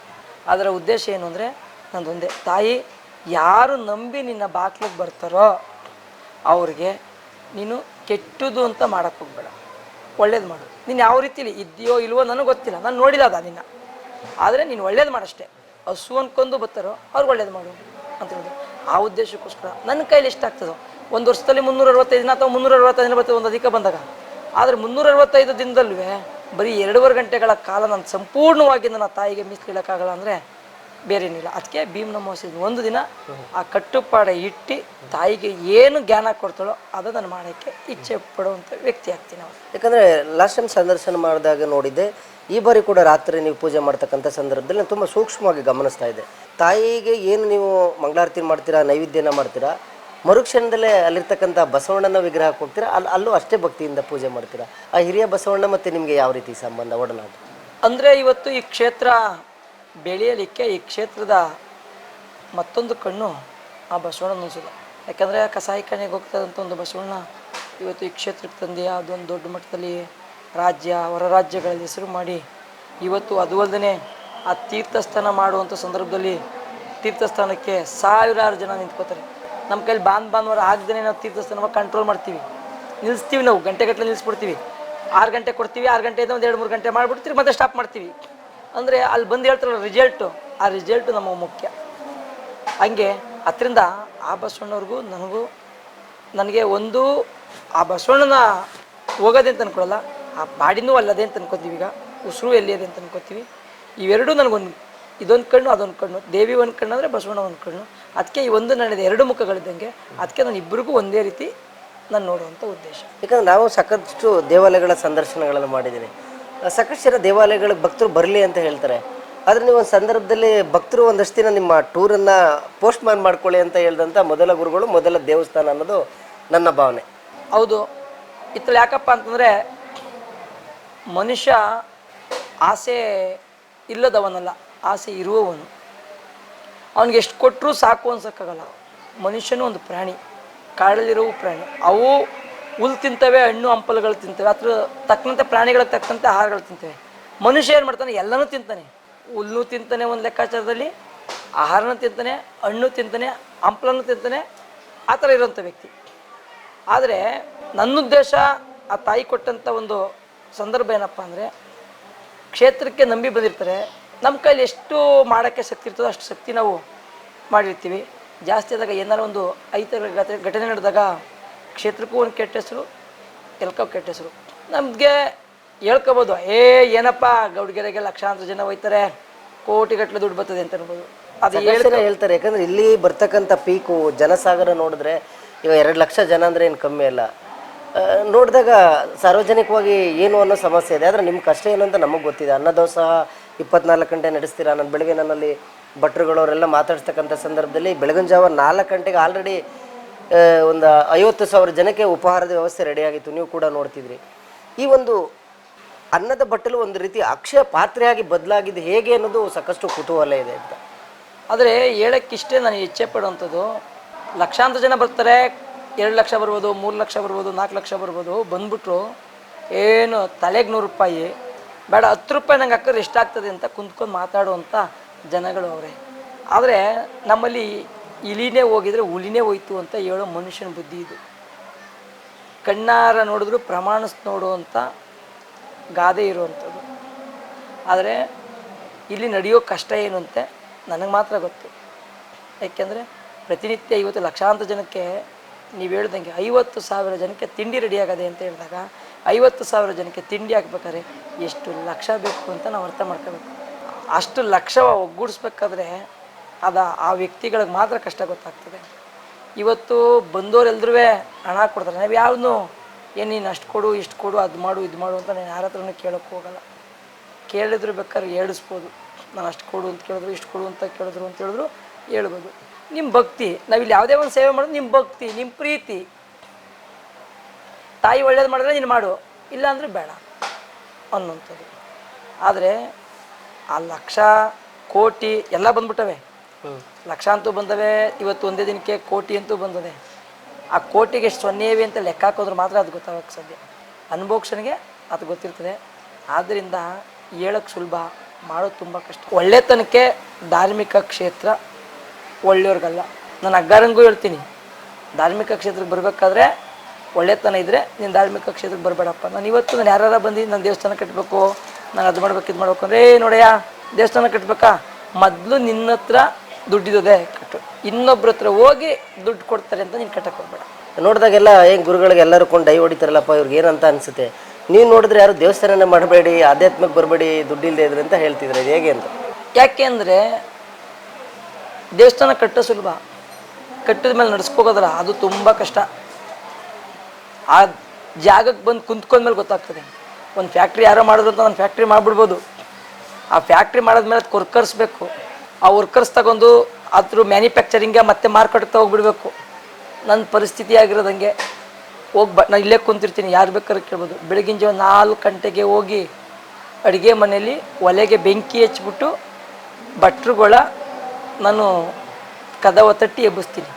[SPEAKER 1] ಅದರ ಉದ್ದೇಶ ಏನು ಅಂದರೆ ನಂದೊಂದೇ ತಾಯಿ, ಯಾರು ನಂಬಿ ನಿನ್ನ ಬಾಕ್ಲಿಗೆ ಬರ್ತಾರೋ ಅವ್ರಿಗೆ ನೀನು ಕೆಟ್ಟದು ಅಂತ ಮಾಡೋಕ್ಕೆ ಹೋಗ್ಬೇಡ. ಒಳ್ಳೇದು ಮಾಡು. ನೀನು ಯಾವ ರೀತಿಲಿ ಇದೆಯೋ ಇಲ್ವೋ ನನಗೆ ಗೊತ್ತಿಲ್ಲ. ನಾನು ನೋಡಿಲ್ಲ ಅದ ನಿನ್ನ. ಆದರೆ ನೀನು ಒಳ್ಳೇದು ಮಾಡಷ್ಟೇ. ಹಸು ಅನ್ಕೊಂಡು ಬರ್ತಾರೋ ಅವ್ರಿಗೆ ಒಳ್ಳೇದು ಮಾಡು ಅಂತ ಹೇಳಿದ್ರು ಆ ಉದ್ದೇಶಕ್ಕೋಸ್ಕರ ನನ್ನ ಕೈಲಿ ಎಷ್ಟಾಗ್ತದೋ ಒಂದು ವರ್ಷದಲ್ಲಿ ಮುನ್ನೂರ ಅರವತ್ತೈದು ದಿನ ಅಥವಾ ಮುನ್ನೂರ ಅರವತ್ತೈದು ದಿನ ಬರ್ತದೆ ಒಂದು ಅಧಿಕ ಬಂದಾಗ ಆದರೆ ಮುನ್ನೂರ ಅರವತ್ತೈದು ದಿನದಲ್ಲೂ ಬರೀ ಎರಡೂವರೆ ಗಂಟೆಗಳ ಕಾಲ ನಾನು ಸಂಪೂರ್ಣವಾಗಿ ನನ್ನ ತಾಯಿಗೆ ಮೀಸಲಿಡೋಕ್ಕಾಗಲ್ಲ ಅಂದರೆ ಬೇರೇನಿಲ್ಲ ಅದಕ್ಕೆ ಭೀಮನ ಒಂದು ದಿನ ಆ ಕಟ್ಟುಪಾಡೆ ಇಟ್ಟು ತಾಯಿಗೆ ಏನು ಜ್ಞಾನ ಕೊಡ್ತಾಳೋ ಅದು ನಾನು ಮಾಡೋಕ್ಕೆ ಇಚ್ಛೆ ಪಡುವಂಥ ವ್ಯಕ್ತಿ ಆಗ್ತೀನಿ ನಾವು
[SPEAKER 2] ಯಾಕಂದರೆ ಲಾಸ್ಟ್ ಟೈಮ್ ಸಂದರ್ಶನ ಮಾಡಿದಾಗ ನೋಡಿದ್ದೆ, ಈ ಬಾರಿ ಕೂಡ ರಾತ್ರಿ ನೀವು ಪೂಜೆ ಮಾಡ್ತಕ್ಕಂಥ ಸಂದರ್ಭದಲ್ಲಿ ನಾನು ತುಂಬ ಸೂಕ್ಷ್ಮವಾಗಿ ಗಮನಿಸ್ತಾ ಇದ್ದೆ. ತಾಯಿಗೆ ಏನು ನೀವು ಮಂಗಳಾರತಿ ಮಾಡ್ತೀರಾ, ನೈವೇದ್ಯನ ಮಾಡ್ತೀರಾ ಮರುಕ್ಷಣದಲ್ಲೇ ಅಲ್ಲಿರ್ತಕ್ಕಂಥ ಬಸವಣ್ಣನ ವಿಗ್ರಹಕ್ಕೆ ಹೋಗ್ತೀರಾ? ಅಲ್ಲಿ ಅಲ್ಲೂ ಅಷ್ಟೇ ಭಕ್ತಿಯಿಂದ ಪೂಜೆ ಮಾಡ್ತೀರಾ? ಆ ಹಿರಿಯ ಬಸವಣ್ಣ ಮತ್ತು ನಿಮಗೆ ಯಾವ ರೀತಿ ಸಂಬಂಧ ಒಡನಾಟ?
[SPEAKER 1] ಅಂದರೆ ಇವತ್ತು ಈ ಕ್ಷೇತ್ರ ಬೆಳೆಯಲಿಕ್ಕೆ ಈ ಕ್ಷೇತ್ರದ ಮತ್ತೊಂದು ಕಣ್ಣು ಆ ಬಸವಣ್ಣ ಅನಿಸೋದು ಯಾಕಂದರೆ ಕಸಾಯಿಖಾನೆಗೆ ಹೋಗ್ತದಂಥ ಒಂದು ಬಸವಣ್ಣ ಇವತ್ತು ಈ ಕ್ಷೇತ್ರಕ್ಕೆ ತಂದೆ, ಅದೊಂದು ದೊಡ್ಡ ಮಟ್ಟದಲ್ಲಿ ರಾಜ್ಯ, ಹೊರ ರಾಜ್ಯಗಳಲ್ಲಿ ಹೆಸರು ಮಾಡಿ ಇವತ್ತು ಅದು ಅಲ್ಲದೆ ಆ ತೀರ್ಥಸ್ಥಾನ ಮಾಡುವಂಥ ಸಂದರ್ಭದಲ್ಲಿ ತೀರ್ಥಸ್ಥಾನಕ್ಕೆ ಸಾವಿರಾರು ಜನ ನಿಂತ್ಕೋತಾರೆ. ನಮ್ಮ ಕೈಲಿ ಬಾಂದ್ ಬಾಂಧವರು ಆಗದೇ ನಾವು ತೀರ್ಥಸ್ಥಾನ ಕಂಟ್ರೋಲ್ ಮಾಡ್ತೀವಿ. ನಿಲ್ಲಿಸ್ತೀವಿ ನಾವು ಗಂಟೆಗಟ್ಟಲೆ ನಿಲ್ಲಿಸ್ಬಿಡ್ತೀವಿ ಆರು ಗಂಟೆ ಕೊಡ್ತೀವಿ, ಆರು ಗಂಟೆಯಿಂದ ಒಂದು ಎರಡು ಮೂರು ಗಂಟೆ ಮಾಡಿಬಿಡ್ತೀವಿ ಮತ್ತೆ ಸ್ಟಾಪ್ ಮಾಡ್ತೀವಿ. ಅಂದರೆ ಅಲ್ಲಿ ಬಂದು ಹೇಳ್ತಾರಲ್ಲ ರಿಸಲ್ಟು ಆ ರಿಸಲ್ಟು ನಮಗೆ ಮುಖ್ಯ. ಹಂಗೆ ಅದರಿಂದ ಆ ಬಸವಣ್ಣವ್ರಿಗೂ ನನಗೂ ನನಗೆ ಒಂದು ಆ ಬಸವಣ್ಣನ ಹೋಗೋದೆ ಅಂತ ಅನ್ಕೊಳ್ಳಲ್ಲ ಆ ಬಾಡಿನೂ ಅಲ್ಲದೆ ಅಂತ ಅನ್ಕೋತೀವಿ ಈಗ, ಉಸಿರು ಎಲ್ಲಿದೆ ಅಂತ ಅನ್ಕೋತೀವಿ. ಇವೆರಡೂ ನನಗೊಂದು ಇದೊಂದು ಕಣ್ಣು, ಅದೊಂದು ಕಣ್ಣು. ದೇವಿ ಒಂದು ಕಣ್ಣು ಅಂದರೆ ಬಸವಣ್ಣ ಒಂದು ಕಣ್ಣು. ಅದಕ್ಕೆ ಈ ಒಂದು ನನ್ನದು ಎರಡು ಮುಖಗಳಿದ್ದಂಗೆ ಅದಕ್ಕೆ ನಾನು ಇಬ್ಬರಿಗೂ ಒಂದೇ ರೀತಿ ನಾನು ನೋಡುವಂಥ ಉದ್ದೇಶ.
[SPEAKER 2] ಯಾಕಂದ್ರೆ ನಾವು ಸಾಕಷ್ಟು ದೇವಾಲಯಗಳ ಸಂದರ್ಶನಗಳನ್ನು ಮಾಡಿದ್ದೀನಿ ಸಾಕಷ್ಟು ಜನ ದೇವಾಲಯಗಳಿಗೆ ಭಕ್ತರು ಬರಲಿ ಅಂತ ಹೇಳ್ತಾರೆ. ಆದರೆ ನೀವು ಒಂದು ಸಂದರ್ಭದಲ್ಲಿ ಭಕ್ತರು ಒಂದಷ್ಟು ದಿನ ನಿಮ್ಮ ಟೂರನ್ನು ಪೋಸ್ಟ್ ಮ್ಯಾನ್ ಮಾಡ್ಕೊಳ್ಳಿ ಅಂತ ಹೇಳಿದಂಥ ಮೊದಲ ಗುರುಗಳು ಮೊದಲ ದೇವಸ್ಥಾನ ಅನ್ನೋದು ನನ್ನ ಭಾವನೆ.
[SPEAKER 1] ಹೌದು. ಇತ್ತಲ್ಲಿ ಯಾಕಪ್ಪ ಅಂತಂದರೆ ಮನುಷ್ಯ ಆಸೆ ಇಲ್ಲದವನಲ್ಲ ಆಸೆ ಇರುವವನು. ಅವನಿಗೆ ಎಷ್ಟು ಕೊಟ್ಟರೂ ಸಾಕು ಅನ್ಸೋಕ್ಕಾಗಲ್ಲ. ಮನುಷ್ಯನೂ ಒಂದು ಪ್ರಾಣಿ, ಕಾಡಲ್ಲಿರೋ ಪ್ರಾಣಿ. ಅವು ಹುಲ್ ತಿಂತವೆ, ಹಣ್ಣು, ಹಂಪಲುಗಳು ತಿಂತವೆ, ಅದ್ರ ತಕ್ಕಂತೆ ಪ್ರಾಣಿಗಳಿಗೆ ತಕ್ಕಂತೆ ಆಹಾರಗಳು ತಿಂತವೆ. ಮನುಷ್ಯ ಏನು ಮಾಡ್ತಾನೆ? ಎಲ್ಲನೂ ತಿಂತಾನೆ. ಹುಲ್ಲು ತಿಂತಾನೆ ಒಂದು ಲೆಕ್ಕಾಚಾರದಲ್ಲಿ, ಆಹಾರನೂ ತಿಂತಾನೆ, ಹಣ್ಣು ತಿಂತಾನೆ, ಹಂಪಲನ್ನು ತಿಂತಾನೆ, ಆ ಥರ ಇರೋಂಥ ವ್ಯಕ್ತಿ. ಆದರೆ ನನ್ನ ಉದ್ದೇಶ ಆ ತಾಯಿ ಕೊಟ್ಟಂಥ ಒಂದು ಸಂದರ್ಭ ಏನಪ್ಪ ಅಂದರೆ, ಕ್ಷೇತ್ರಕ್ಕೆ ನಂಬಿ ಬಂದಿರ್ತಾರೆ. ನಮ್ಮ ಕೈಲಿ ಎಷ್ಟು ಮಾಡೋಕ್ಕೆ ಶಕ್ತಿ ಇರ್ತದೋ ಅಷ್ಟು ಶಕ್ತಿ ನಾವು ಮಾಡಿರ್ತೀವಿ. ಜಾಸ್ತಿ ಆದಾಗ ಏನಾರು ಒಂದು ಐತ ಘಟ- ಘಟನೆ ನಡೆದಾಗ ಕ್ಷೇತ್ರಕ್ಕೂ ಒಂದು ಕೆಟ್ಟ ಹೆಸರು ಎಲ್ಕೋ ಕೆಟ್ಟ ಹೆಸರು. ನಮಗೆ ಹೇಳ್ಕೋಬೋದು ಏ ಏನಪ್ಪ ಗೌಡ್ಗೆರೆಗೆ ಲಕ್ಷಾಂತರ ಜನ ಹೋಯ್ತಾರೆ ಕೋಟಿಗಟ್ಟಲೆ ದುಡ್ಡು ಬರ್ತದೆ ಅಂತ ಅನ್ಬೋದು ಅದು
[SPEAKER 2] ಹೇಳ್ತಾರೆ ಹೇಳ್ತಾರೆ ಯಾಕಂದ್ರೆ ಇಲ್ಲಿ ಬರ್ತಕ್ಕಂಥ ಪೀಕು ಜನಸಾಗರ ನೋಡಿದ್ರೆ ಇವಾಗ ಎರಡು ಲಕ್ಷ ಜನ ಅಂದರೆ ಏನು ಕಮ್ಮಿ ಅಲ್ಲ. ನೋಡಿದಾಗ ಸಾರ್ವಜನಿಕವಾಗಿ ಏನು ಅನ್ನೋ ಸಮಸ್ಯೆ ಇದೆ ಆದರೆ ನಿಮ್ಮ ಕಷ್ಟ ಏನು ಅಂತ ನಮಗೆ ಗೊತ್ತಿದೆ. ಅನ್ನದೋಸಹ ಇಪ್ಪತ್ನಾಲ್ಕು ಗಂಟೆ ನಡೆಸ್ತೀರಾ? ನಾನು ಬೆಳಗ್ಗೆ ನನ್ನಲ್ಲಿ ಭಟ್ರುಗಳವರೆಲ್ಲ ಮಾತಾಡ್ತಕ್ಕಂಥ ಸಂದರ್ಭದಲ್ಲಿ ಬೆಳಗಿನ ಜಾವ ನಾಲ್ಕು ಗಂಟೆಗೆ ಆಲ್ರೆಡಿ ಒಂದು ಐವತ್ತು ಸಾವಿರ ಜನಕ್ಕೆ ಉಪಹಾರದ ವ್ಯವಸ್ಥೆ ರೆಡಿಯಾಗಿತ್ತು ನೀವು ಕೂಡ ನೋಡ್ತಿದ್ರಿ. ಈ ಒಂದು ಅನ್ನದ ಬಟ್ಟಲು ಒಂದು ರೀತಿ ಅಕ್ಷಯ ಪಾತ್ರೆಯಾಗಿ ಬದಲಾಗಿದ್ದು ಹೇಗೆ ಅನ್ನೋದು ಸಾಕಷ್ಟು ಕುತೂಹಲ ಇದೆ ಅಂತ.
[SPEAKER 1] ಆದರೆ ಹೇಳೋಕ್ಕಿಷ್ಟೇ ನಾನು ಇಚ್ಛೆ ಪಡುವಂಥದ್ದು, ಲಕ್ಷಾಂತರ ಜನ ಬರ್ತಾರೆ, ಎರಡು ಲಕ್ಷ ಬರ್ಬೋದು, ಮೂರು ಲಕ್ಷ ಬರ್ಬೋದು, ನಾಲ್ಕು ಲಕ್ಷ ಬರ್ಬೋದು, ಬಂದ್ಬಿಟ್ರು ಏನು ತಲೆಗೆ ನೂರು ರೂಪಾಯಿ ಬೇಡ, ಹತ್ತು ರೂಪಾಯಿ ನಂಗೆ ಹಾಕಿದ್ರೆ ಎಷ್ಟಾಗ್ತದೆ ಅಂತ ಕುಂತ್ಕೊಂಡು ಮಾತಾಡುವಂಥ ಜನಗಳು ಅವರೇ. ಆದರೆ ನಮ್ಮಲ್ಲಿ ಇಲಿನೇ ಹೋಗಿದ್ರೆ ಹುಲಿನೇ ಹೋಯ್ತು ಅಂತ ಹೇಳೋ ಮನುಷ್ಯನ ಬುದ್ಧಿ ಇದು. ಕಣ್ಣಾರ ನೋಡಿದ್ರು ಪ್ರಮಾಣಿಸ್ ನೋಡುವಂಥ ಗಾದೆ ಇರುವಂಥದ್ದು. ಆದರೆ ಇಲ್ಲಿ ನಡೆಯೋ ಕಷ್ಟ ಏನು ಅಂತೆ ನನಗೆ ಮಾತ್ರ ಗೊತ್ತು. ಯಾಕೆಂದರೆ ಪ್ರತಿನಿತ್ಯ ಇವತ್ತು ಲಕ್ಷಾಂತರ ಜನಕ್ಕೆ ನೀವು ಹೇಳ್ದಂಗೆ ಐವತ್ತು ಸಾವಿರ ಜನಕ್ಕೆ ತಿಂಡಿ ರೆಡಿ ಆಗದೆ ಅಂತ ಹೇಳಿದಾಗ ಐವತ್ತು ಸಾವಿರ ಜನಕ್ಕೆ ತಿಂಡಿ ಹಾಕ್ಬೇಕಾದ್ರೆ ಎಷ್ಟು ಲಕ್ಷ ಬೇಕು ಅಂತ ನಾವು ಅರ್ಥ ಮಾಡ್ಕೋಬೇಕು. ಅಷ್ಟು ಲಕ್ಷ ಒಗ್ಗೂಡಿಸ್ಬೇಕಾದ್ರೆ ಅದು ಆ ವ್ಯಕ್ತಿಗಳಿಗೆ ಮಾತ್ರ ಕಷ್ಟ ಗೊತ್ತಾಗ್ತದೆ. ಇವತ್ತು ಬಂದವರೆಲ್ಲರೂ ಹಣ ಕೊಡ್ತಾರೆ. ನಾವು ಯಾವನು ಏನು ನೀನು ಅಷ್ಟು ಕೊಡು, ಇಷ್ಟು ಕೊಡು, ಅದು ಮಾಡು, ಇದು ಮಾಡು ಅಂತ ನಾನು ಯಾರ ಹತ್ರನೂ ಕೇಳೋಕ್ಕೆ ಹೋಗಲ್ಲ. ಕೇಳಿದ್ರು ಬೇಕಾದ್ರೆ ಹೇಳಿಸ್ಬೋದು ನಾನು ಅಷ್ಟು ಕೊಡು ಅಂತ ಕೇಳಿದ್ರು, ಇಷ್ಟು ಕೊಡು ಅಂತ ಕೇಳಿದ್ರು ಅಂತ ಹೇಳಿದ್ರು ಹೇಳ್ಬೋದು ನಿಮ್ಮ ಭಕ್ತಿ, ನಾವಿಲ್ಲಿ ಯಾವುದೇ ಒಂದು ಸೇವೆ ಮಾಡೋದು ನಿಮ್ಮ ಭಕ್ತಿ ನಿಮ್ಮ ಪ್ರೀತಿ. ತಾಯಿ ಒಳ್ಳೇದು ಮಾಡಿದ್ರೆ ನೀನು ಮಾಡು ಇಲ್ಲ ಅಂದರೆ ಬೇಡ ಅನ್ನೋಂಥದ್ದು ಆದರೆ ಆ ಲಕ್ಷ ಕೋಟಿ ಎಲ್ಲ ಬಂದ್ಬಿಟ್ಟವೆ. ಲಕ್ಷ ಅಂತೂ ಬಂದವೆ ಇವತ್ತು ಒಂದೇ ದಿನಕ್ಕೆ ಕೋಟಿ ಅಂತೂ ಬಂದದೆ ಆ ಕೋಟಿಗೆ ಎಷ್ಟು ಸೊನ್ನೆವೆ ಅಂತ ಲೆಕ್ಕ ಹಾಕೋದ್ರೆ ಮಾತ್ರ ಅದು ಗೊತ್ತಾಗಕ್ಕೆ ಸಾಧ್ಯ. ಅನುಭೋಕ್ಷನಿಗೆ ಅದು ಗೊತ್ತಿರ್ತದೆ. ಆದ್ದರಿಂದ ಹೇಳಕ್ಕೆ ಸುಲಭ ಮಾಡೋದು ತುಂಬ ಕಷ್ಟ. ಒಳ್ಳೆತನಕ್ಕೆ ಧಾರ್ಮಿಕ ಕ್ಷೇತ್ರ ಒಳ್ಳೆಯವ್ರಿಗಲ್ಲ. ನಾನು ಅಗ್ಗಾರಂಗೂ ಹೇಳ್ತೀನಿ. ಧಾರ್ಮಿಕ ಕ್ಷೇತ್ರಕ್ಕೆ ಬರಬೇಕಾದ್ರೆ ಒಳ್ಳೆತನ ಇದ್ದರೆ ನೀನು ಧಾರ್ಮಿಕ ಕ್ಷೇತ್ರಕ್ಕೆ ಬರಬೇಡಪ್ಪ. ನಾನು ಇವತ್ತು ನಾನು ಯಾರು ಬಂದು ನಾನು ದೇವಸ್ಥಾನ ಕಟ್ಟಬೇಕು ನಾನು ಅದು ಮಾಡ್ಬೇಕು ಇದು ಮಾಡ್ಬೇಕು ಅಂದರೆ ಏ ನೋಡಯ್ಯ ದೇವಸ್ಥಾನ ಕಟ್ಟಬೇಕಾ ಮೊದಲು ನಿನ್ನ ಹತ್ರ ದುಡ್ಡಿದೆ ಕಟ್ಟು. ಇನ್ನೊಬ್ರ ಹತ್ರ ಹೋಗಿ ದುಡ್ಡು ಕೊಡ್ತಾರೆ ಅಂತ ನೀನು ಕಟ್ಟಕ್ಕೆ ಹೋಗ್ಬೇಡ.
[SPEAKER 2] ನೋಡಿದಾಗೆಲ್ಲ ಏನು ಗುರುಗಳಿಗೆ ಎಲ್ಲರೂ ಕೊಂಡು ಡೈ ಹೊಡಿತಾರಲ್ಲಪ್ಪ ಇವ್ರಿಗೆ ಏನಂತ ಅನಿಸುತ್ತೆ? ನೀವು ನೋಡಿದ್ರೆ ಯಾರು ದೇವಸ್ಥಾನನೇ ಮಾಡಬೇಡಿ ಆಧ್ಯಾತ್ಮಕ್ಕೆ ಬರಬೇಡಿ ದುಡ್ಡಿಲ್ಲದೆ ಇದ್ರೆ ಅಂತ ಹೇಳ್ತಿದ್ರೆ. ಇದು ಹೇಗೆ ಅಂತ?
[SPEAKER 1] ಯಾಕೆ ಅಂದರೆ ದೇವಸ್ಥಾನ ಕಟ್ಟೋ ಸುಲಭ. ಕಟ್ಟಿದ ಮೇಲೆ ನಡ್ಸ್ಕೋಗೋದಲ್ಲ ಅದು ತುಂಬ ಕಷ್ಟ. ಆ ಜಾಗಕ್ಕೆ ಬಂದು ಕುಂತ್ಕೊಂಡ್ಮೇಲೆ ಗೊತ್ತಾಗ್ತದೆ. ಒಂದು ಫ್ಯಾಕ್ಟ್ರಿ ಯಾರೋ ಮಾಡಿದ್ರು ಅಂತ ಒಂದು ಫ್ಯಾಕ್ಟ್ರಿ ಮಾಡಿಬಿಡ್ಬೋದು. ಆ ಫ್ಯಾಕ್ಟ್ರಿ ಮಾಡಿದ್ಮೇಲೆ ಅದು ವರ್ಕರ್ಸ್ಬೇಕು ಆ ವರ್ಕರ್ಸ್ ತಗೊಂಡು ಅದ್ರ ಮ್ಯಾನುಫ್ಯಾಕ್ಚರಿಂಗ್ಗೆ ಮತ್ತೆ ಮಾರ್ಕೆಟ್ಗೆ ಹೋಗ್ಬಿಡ್ಬೇಕು ನನ್ನ ಪರಿಸ್ಥಿತಿ ಆಗಿರೋದಂಗೆ ಹೋಗಿ ಬ ನಾನು ಇಲ್ಲೇ ಕುಂತಿರ್ತೀನಿ ಯಾರು ಬೇಕಾದ್ರೆ ಕೇಳ್ಬೋದು. ಬೆಳಗಿನ ಜಾವ ನಾಲ್ಕು ಗಂಟೆಗೆ ಹೋಗಿ ಅಡುಗೆ ಮನೆಯಲ್ಲಿ ಒಲೆಗೆ ಬೆಂಕಿ ಹಚ್ಬಿಟ್ಟು ಭಟ್ರುಗಳ ನಾನು ಕದವ ತಟ್ಟಿ ಎಬ್ಬಿಸ್ತೀನಿ.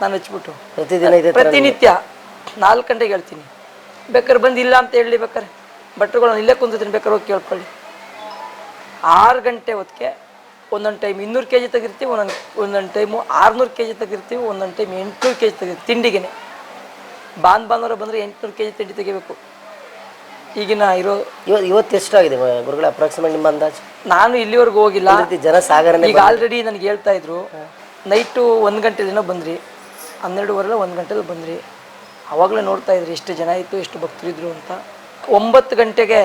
[SPEAKER 1] ನಾನು ಹಚ್ಬಿಟ್ಟು.
[SPEAKER 2] ಪ್ರತಿದಿನ
[SPEAKER 1] ಪ್ರತಿನಿತ್ಯ. ನಾಲ್ಕು ಗಂಟೆಗೆ ಹೇಳ್ತೀನಿ. ಬೇಕಾದ್ರೆ ಬಂದು ಇಲ್ಲ ಅಂತ ಹೇಳಿ ಬೇಕಾರೆ ಭಟ್ರುಗಳು ನಾನು ಇಲ್ಲೇ ಕುಂತಿರ್ತೀನಿ ಬೇಕಾದ್ರೆ ಹೋಗಿ ಕೇಳ್ಕೊಳ್ಳಿ. ಆರು ಗಂಟೆ ಹೊತ್ತಿಗೆ ಒಂದೊಂದು ಟೈಮ್ ಇನ್ನೂರು ಕೆ ಜಿ ತೆಗಿರ್ತೀವಿ ಒಂದೊಂದು ಒಂದೊಂದು ಟೈಮು ಆರುನೂರು ಕೆ ಜಿ ತೆಗಿರ್ತೀವಿ ಒಂದೊಂದು ಟೈಮ್ ಎಂಟುನೂರು ಕೆ ಜಿ ತೆಗಿರ್ತೀವಿ ತಿಂಡಿಗೆ ಬಾನ್ ಬಾಂಧವರು ಬಂದರೆ ಎಂಟುನೂರು ಕೆ ಜಿ ತಿಂಡಿ ತೆಗಿಬೇಕು. ಈಗಿನ ಇರೋ
[SPEAKER 2] ಇವತ್ತು ಇವತ್ತು ಎಷ್ಟಾಗಿದೆ ಗುರುಗಳ ಅಪ್ರಾಕ್ಸಿಮೇಟ್ ನಿಮ್ಮ ಅಂದಾಜು?
[SPEAKER 1] ನಾನು ಇಲ್ಲಿವರೆಗೂ ಹೋಗಿಲ್ಲ.
[SPEAKER 2] ಜನ ಸಾಗರ
[SPEAKER 1] ಈಗ ಆಲ್ರೆಡಿ ನನಗೆ ಹೇಳ್ತಾ ಇದ್ರು ನೈಟು ಒಂದು ಗಂಟೆ ದಿನ ಬಂದ್ರಿ ಹನ್ನೆರಡುವರೆಲ್ಲ ಒಂದು ಗಂಟೆಲಿ ಬಂದ್ರಿ. ಆವಾಗಲೇ ನೋಡ್ತಾ ಇದ್ರಿ ಎಷ್ಟು ಜನ ಇತ್ತು ಎಷ್ಟು ಭಕ್ತರಿದ್ರು ಅಂತ. ಒಂಬತ್ತು ಗಂಟೆಗೆ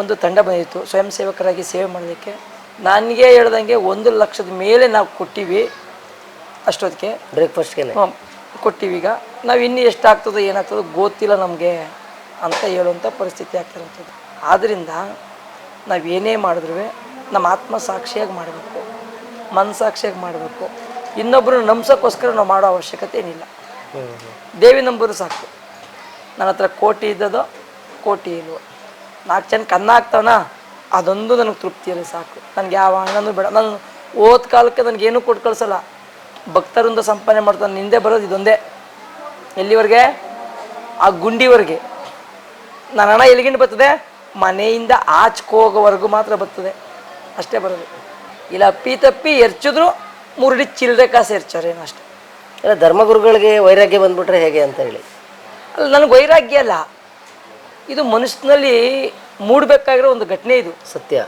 [SPEAKER 1] ಒಂದು ತಂಡ ಬಂದಿತ್ತು ಸ್ವಯಂ ಸೇವಕರಾಗಿ ಸೇವೆ ಮಾಡೋದಕ್ಕೆ ನನಗೆ ಹೇಳ್ದಂಗೆ ಒಂದು ಲಕ್ಷದ ಮೇಲೆ ನಾವು ಕೊಟ್ಟಿವಿ ಅಷ್ಟೊತ್ತಿಗೆ.
[SPEAKER 2] ಬ್ರೇಕ್ಫಾಸ್ಟ್ಗೆ
[SPEAKER 1] ಕೊಟ್ಟಿವಿ ಈಗ. ನಾವು ಇನ್ನೂ ಎಷ್ಟು ಆಗ್ತದೋ ಏನಾಗ್ತದೋ ಗೊತ್ತಿಲ್ಲ ನಮಗೆ ಅಂತ ಹೇಳುವಂಥ ಪರಿಸ್ಥಿತಿ ಆಗ್ತಿರೋಂಥದ್ದು ಆದ್ದರಿಂದ ನಾವು ಏನೇ ಮಾಡಿದ್ರೂ ನಮ್ಮ ಆತ್ಮ ಸಾಕ್ಷಿಯಾಗಿ ಮಾಡಬೇಕು. ಮನಸ್ಸಾಕ್ಷಿಯಾಗಿ ಮಾಡಬೇಕು. ಇನ್ನೊಬ್ಬರು ನಂಬ್ಸೋಕ್ಕೋಸ್ಕರ ನಾವು ಮಾಡೋ ಅವಶ್ಯಕತೆ ಏನಿಲ್ಲ. ದೇವಿ ನಂಬರು ಸಾಕು. ನನ್ನ ಹತ್ರ ಕೋಟಿ ಇದ್ದದೋ, ಕೋಟಿ ಇಲ್ವೋ. ನಾಲ್ಕು ಜನ ಕನ್ನ ಆಗ್ತಾವನ ಅದೊಂದು ನನಗೆ ತೃಪ್ತಿ ಇರಲಿ ಸಾಕು. ನನಗೆ ಯಾವ ಹಣನೂ ಬೇಡ. ನಾನು ಓದ್ ಕಾಲಕ್ಕೆ ನನಗೇನು ಕೊಟ್ಟು ಕಳಿಸಲ್ಲ. ಭಕ್ತರಿಂದ ಸಂಪಾದನೆ ಮಾಡ್ತಾನೆ ನಿಂದೆ ಬರೋದು ಇದೊಂದೇ. ಎಲ್ಲಿವರೆಗೆ? ಆ ಗುಂಡಿವರೆಗೆ. ನನ್ನ ಹಣ ಎಲ್ಲಿಗಿಂದ ಬರ್ತದೆ? ಮನೆಯಿಂದ ಆಚ್ಕೋಗೋವರೆಗೂ ಮಾತ್ರ ಬರ್ತದೆ. ಅಷ್ಟೇ ಬರೋದು. ಇಲ್ಲ ಅಪ್ಪಿ ತಪ್ಪಿ ಎರ್ಚಿದ್ರು ಮುರುಡಿ ಚಿಲ್ಲರೆ ಕಾಸು ಎರ್ಚಾರೇನು ಅಷ್ಟೇ.
[SPEAKER 2] ಇಲ್ಲ ಧರ್ಮಗುರುಗಳಿಗೆ ವೈರಾಗ್ಯ ಬಂದ್ಬಿಟ್ರೆ ಹೇಗೆ ಅಂತ ಹೇಳಿ.
[SPEAKER 1] ಅಲ್ಲ ನನಗೆ ವೈರಾಗ್ಯ ಅಲ್ಲ. ಇದು ಮನುಷ್ಯನಲ್ಲಿ ಮೂಡಬೇಕಾಗಿರೋ ಒಂದು ಘಟನೆ ಇದು.
[SPEAKER 2] ಸತ್ಯ.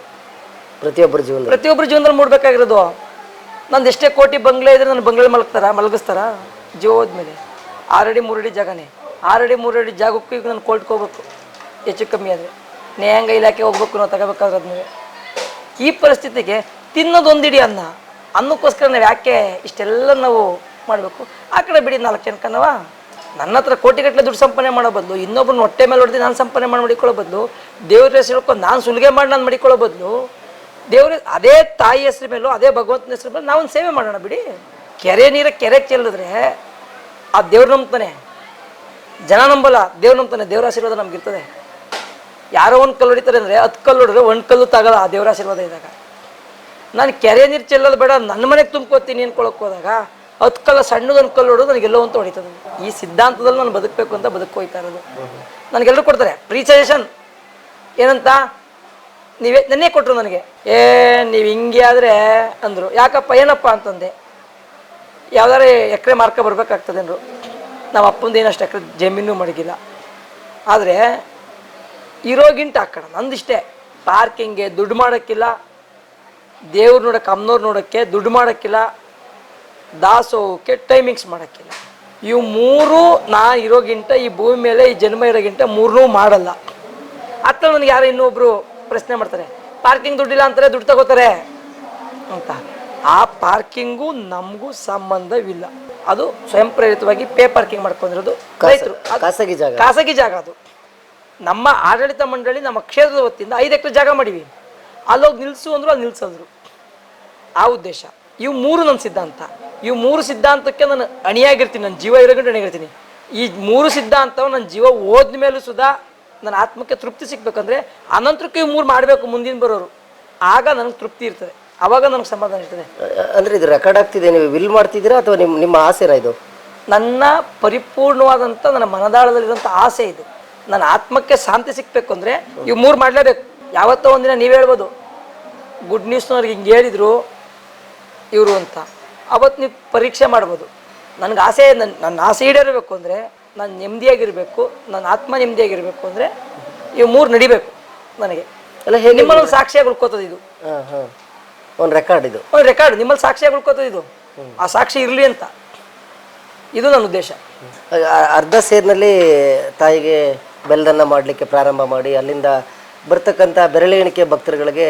[SPEAKER 2] ಪ್ರತಿಯೊಬ್ಬರ ಜೀವನ
[SPEAKER 1] ಪ್ರತಿಯೊಬ್ಬರ ಜೀವನದಲ್ಲಿ ಮೂಡಬೇಕಾಗಿರೋದು. ನಂದು ಎಷ್ಟೇ ಕೋಟಿ ಬಂಗ್ಲೆ ಇದ್ರೆ ನನ್ನ ಬಂಗ್ಲೆ ಮಲಗ್ತಾರ ಮಲಗಿಸ್ತಾರ? ಜೀವ ಹೋದ್ಮೇಲೆ. ಆರಡಿ ಮೂರಡಿ ಜಾಗನೇ. ಆರಡಿ ಮೂರಡಿ ಜಾಗಕ್ಕೂ ಈಗ ನಾನು ಕೋರ್ಟ್ಗೆ ಹೋಗ್ಬೇಕು. ಹೆಚ್ಚು ಕಮ್ಮಿ ಆದರೆ. ನ್ಯಾಯಾಂಗ ಇಲಾಖೆ ಹೋಗ್ಬೇಕು ನಾವು ತಗೋಬೇಕಾದ್ರೆ ಅದ್ಮೇಲೆ ಈ ಪರಿಸ್ಥಿತಿಗೆ ತಿನ್ನೋದೊಂದಿಡಿ ಅನ್ನ. ಅನ್ನಕ್ಕೋಸ್ಕರ ನಾವು ಯಾಕೆ ಇಷ್ಟೆಲ್ಲ ನಾವು ಮಾಡಬೇಕು. ಆ ಕಡೆ ಬಿಡಿ ನಾಲ್ಕು ಜನಕ್ಕನವ ನನ್ನ ಹತ್ರ ಕೋಟಿಗಟ್ಟಲೆ ದುಡ್ಡು ಸಂಪಾದನೆ ಮಾಡೋ ಬದಲು ಇನ್ನೊಬ್ಬರು ಹೊಟ್ಟೆ ಮೇಲೆ ಹೊಡೆದು ನಾನು ಸಂಪಾದನೆ ಮಾಡಿ ಮಡಿಕೊಳ್ಳೋ ಬದಲು, ದೇವ್ರ ಹೆಸರು ಹೇಳ್ಕೊಂಡು ನಾನು ಸುಲಿಗೆ ಮಾಡಿ ನಾನು ಮಡಿಕೊಳ್ಳೋ ಬದಲು, ದೇವ್ರ ಅದೇ ತಾಯಿ ಹೆಸರು ಮೇಲೂ, ಅದೇ ಭಗವಂತನ ಹೆಸರು ಮೇಲೆ ನಾವೊಂದು ಸೇವೆ ಮಾಡೋಣ ಬಿಡಿ. ಕೆರೆ ನೀರ ಕೆರೆ ಚೆಲ್ಲಿದ್ರೆ ಆ ದೇವ್ರು ನಂಬ್ತಾನೆ. ಜನ ನಂಬಲ್ಲ, ದೇವ್ರು ನಂಬ್ತಾನೆ, ದೇವ್ರ ಆಶೀರ್ವಾದ ನಮಗಿರ್ತದೆ. ಯಾರೋ ಒಂದು ಕಲ್ಲು ಹೊಡಿತಾರೆ ಅಂದರೆ ಹತ್ತು ಕಲ್ಲು ಹೊಡಿದ್ರೆ ಒಂದು ಕಲ್ಲು ತಾಗಲ್ಲ ಆ ದೇವ್ರ ಆಶೀರ್ವಾದ ಇದ್ದಾಗ. ನಾನು ಕೆರೆ ನೀರು ಚೆಲ್ಲೋದು ಬೇಡ ನನ್ನ ಮನೆಗೆ ತುಂಬ್ಕೋತೀನಿ ಅನ್ಕೊಳಕ್ಕೆ ಹೋದಾಗ ಹತ್ತು ಕಲ್ಲ ಸಣ್ಣದೊಂದು ಕಲ್ಲು ನನಗೆಲ್ಲೋ ಅಂತ ಹೊಡಿತದೆ. ಈ ಸಿದ್ಧಾಂತದಲ್ಲಿ ನಾನು ಬದುಕಬೇಕು ಅಂತ ಬದುಕು ಹೋಯ್ತಾ ಇರೋದು. ನನಗೆಲ್ಲರೂ ಕೊಡ್ತಾರೆ ಪ್ರೀ ಸಜೆಷನ್ ಏನಂತ? ನೀವೇ, ನೆನ್ನೆ ಕೊಟ್ಟರು ನನಗೆ. ಏ, ನೀವು ಹಿಂಗೆ ಆದರೆ, ಅಂದರು. ಯಾಕಪ್ಪ, ಏನಪ್ಪ? ಅಂತಂದೆ. ಯಾವ್ದಾರು ಎಕರೆ ಮಾರ್ಕ ಬರಬೇಕಾಗ್ತದೆ, ಅಂದರು. ನಮ್ಮ ಅಪ್ಪಂದು ಏನಷ್ಟು ಎಕರೆ ಜಮೀನು ಮಡಗಿಲ್ಲ. ಆದರೆ ಇರೋಗಿಂಟ ಹಾಕೋಣ ನಂದಿಷ್ಟೇ. ಪಾರ್ಕಿಂಗ್ಗೆ ದುಡ್ಡು ಮಾಡೋಕ್ಕಿಲ್ಲ. ದೇವ್ರು ನೋಡೋಕೆ ಅಮ್ಮನವ್ರು ನೋಡೋಕ್ಕೆ ದುಡ್ಡು ಮಾಡೋಕ್ಕಿಲ್ಲ. ದಾಸೋಹಕ್ಕೆ ಟೈಮಿಂಗ್ಸ್ ಮಾಡೋಕ್ಕಿಲ್ಲ. ಇವು ಮೂರು ನಾ ಇರೋಗಿಂತ ಈ ಭೂಮಿ ಮೇಲೆ ಈ ಜನ್ಮ ಇರೋಗಿಂತ ಮೂರನ್ನೂ ಮಾಡಲ್ಲ. ಅತ್ತ ನನಗೆ ಯಾರೋ ಇನ್ನೊಬ್ರು ಪ್ರಶ್ನೆ ಮಾಡ್ತಾರೆ ಪಾರ್ಕಿಂಗ್ ದುಡ್ಡಿಲ್ಲ ಅಂತಾರೆ ದುಡ್ಡು ತಗೋತಾರೆ? ಅಂತ. ಆ ಪಾರ್ಕಿಂಗು ನಮಗೂ ಸಂಬಂಧವಿಲ್ಲ. ಅದು ಸ್ವಯಂ ಪ್ರೇರಿತವಾಗಿ ಪೇ ಪಾರ್ಕಿಂಗ್ ಮಾಡ್ಕೊಂಡಿರೋದು ರೈತರು.
[SPEAKER 2] ಖಾಸಗಿ ಜಾಗ.
[SPEAKER 1] ಖಾಸಗಿ ಜಾಗ ಅದು. ನಮ್ಮ ಆಡಳಿತ ಮಂಡಳಿ ನಮ್ಮ ಕ್ಷೇತ್ರದ ವತಿಯಿಂದ ಐದು ಎಕರೆ ಜಾಗ ಮಾಡಿವಿ. ಅಲ್ಲೋಗಿ ನಿಲ್ಲಿಸು ಅಂದ್ರು ಅಲ್ಲಿ ನಿಲ್ಸಿದ್ರು. ಆ ಉದ್ದೇಶ. ಇವು ಮೂರು ನನ್ನ ಸಿದ್ಧಾಂತ. ಇವು ಮೂರು ಸಿದ್ಧಾಂತಕ್ಕೆ ನಾನು ಅಣಿಯಾಗಿರ್ತೀನಿ ನನ್ನ ಜೀವ ಇರೋಗಂಟು ಅಣಿಯಾಗಿರ್ತೀನಿ. ಈ ಮೂರು ಸಿದ್ಧಾಂತವು ನನ್ನ ಜೀವ ಹೋದ ಮೇಲೂ ಸುಧಾ ನನ್ನ ಆತ್ಮಕ್ಕೆ ತೃಪ್ತಿ ಸಿಗ್ಬೇಕಂದ್ರೆ ಅನಂತರಕ್ಕೆ ಇವು ಮೂರು ಮಾಡಬೇಕು ಮುಂದಿನ ಬರೋರು. ಆಗ ನನಗೆ ತೃಪ್ತಿ ಇರ್ತದೆ. ಅವಾಗ ನನಗೆ ಸಮಾಧಾನ ಇರ್ತದೆ.
[SPEAKER 2] ಅಂದರೆ ಅಂದ್ರೆ ಇದು ರೆಕಾರ್ಡ್ ಆಗ್ತಿದೆ ನೀವು ವಿಲ್ ಮಾಡ್ತಿದ್ದೀರಾ ಅಥವಾ ನಿಮ್ಮ ನಿಮ್ಮ ಆಸೆನಾ ಇದು?
[SPEAKER 1] ನನ್ನ ಪರಿಪೂರ್ಣವಾದಂಥ ನನ್ನ ಮನದಾಳದಲ್ಲಿರುವಂಥ ಆಸೆ ಇದು. ನನ್ನ ಆತ್ಮಕ್ಕೆ ಶಾಂತಿ ಸಿಗಬೇಕು ಅಂದರೆ ಇವು ಮೂರು ಮಾಡಲೇಬೇಕು. ಯಾವತ್ತೋ ಒಂದಿನ ನೀವು ಹೇಳ್ಬೋದು ಗುಡ್ ನ್ಯೂಸ್ನವ್ರಿಗೆ ಹಿಂಗೆ ಹೇಳಿದರು ಇವರು ಅಂತ. ಅವತ್ತು ನೀವು ಪರೀಕ್ಷೆ ಮಾಡ್ಬೋದು. ನನಗೆ ಆಸೆ ನನ್ನ ನನ್ನ ಆಸೆ ಈಡೇರಬೇಕು ಅಂದರೆ ನಾನು ನೆಮ್ಮದಿಯಾಗಿರಬೇಕು ನನ್ನ ಆತ್ಮ ನೆಮ್ಮದಿಯಾಗಿರಬೇಕು ಅಂದರೆ ಇವು ಮೂರು ನಡಿಬೇಕು ನನಗೆ.
[SPEAKER 2] ಎಲ್ಲ ಹೇಗೆ
[SPEAKER 1] ನಿಮ್ಮಲ್ಲಿ ಸಾಕ್ಷಿಯಾಗಿ ಉಳ್ಕೋತದೆ ಇದು.
[SPEAKER 2] ಹಾಂ ಹಾಂ. ಒಂದು ರೆಕಾರ್ಡ್ ಇದು.
[SPEAKER 1] ಒಂದು ರೆಕಾರ್ಡ್ ನಿಮ್ಮಲ್ಲಿ ಸಾಕ್ಷಿಯಾಗಿ ಉಳ್ಕೋತದೆ ಇದು. ಆ ಸಾಕ್ಷಿ ಇರಲಿ ಅಂತ. ಇದು ನನ್ನ ಉದ್ದೇಶ.
[SPEAKER 2] ಅರ್ಧ ಸೇರಿನಲ್ಲಿ ತಾಯಿಗೆ ಬೆಲ್ಲದನ್ನು ಮಾಡಲಿಕ್ಕೆ ಪ್ರಾರಂಭ ಮಾಡಿ ಅಲ್ಲಿಂದ ಬರ್ತಕ್ಕಂಥ ಬೆರಳೆಣಿಕೆ ಭಕ್ತರುಗಳಿಗೆ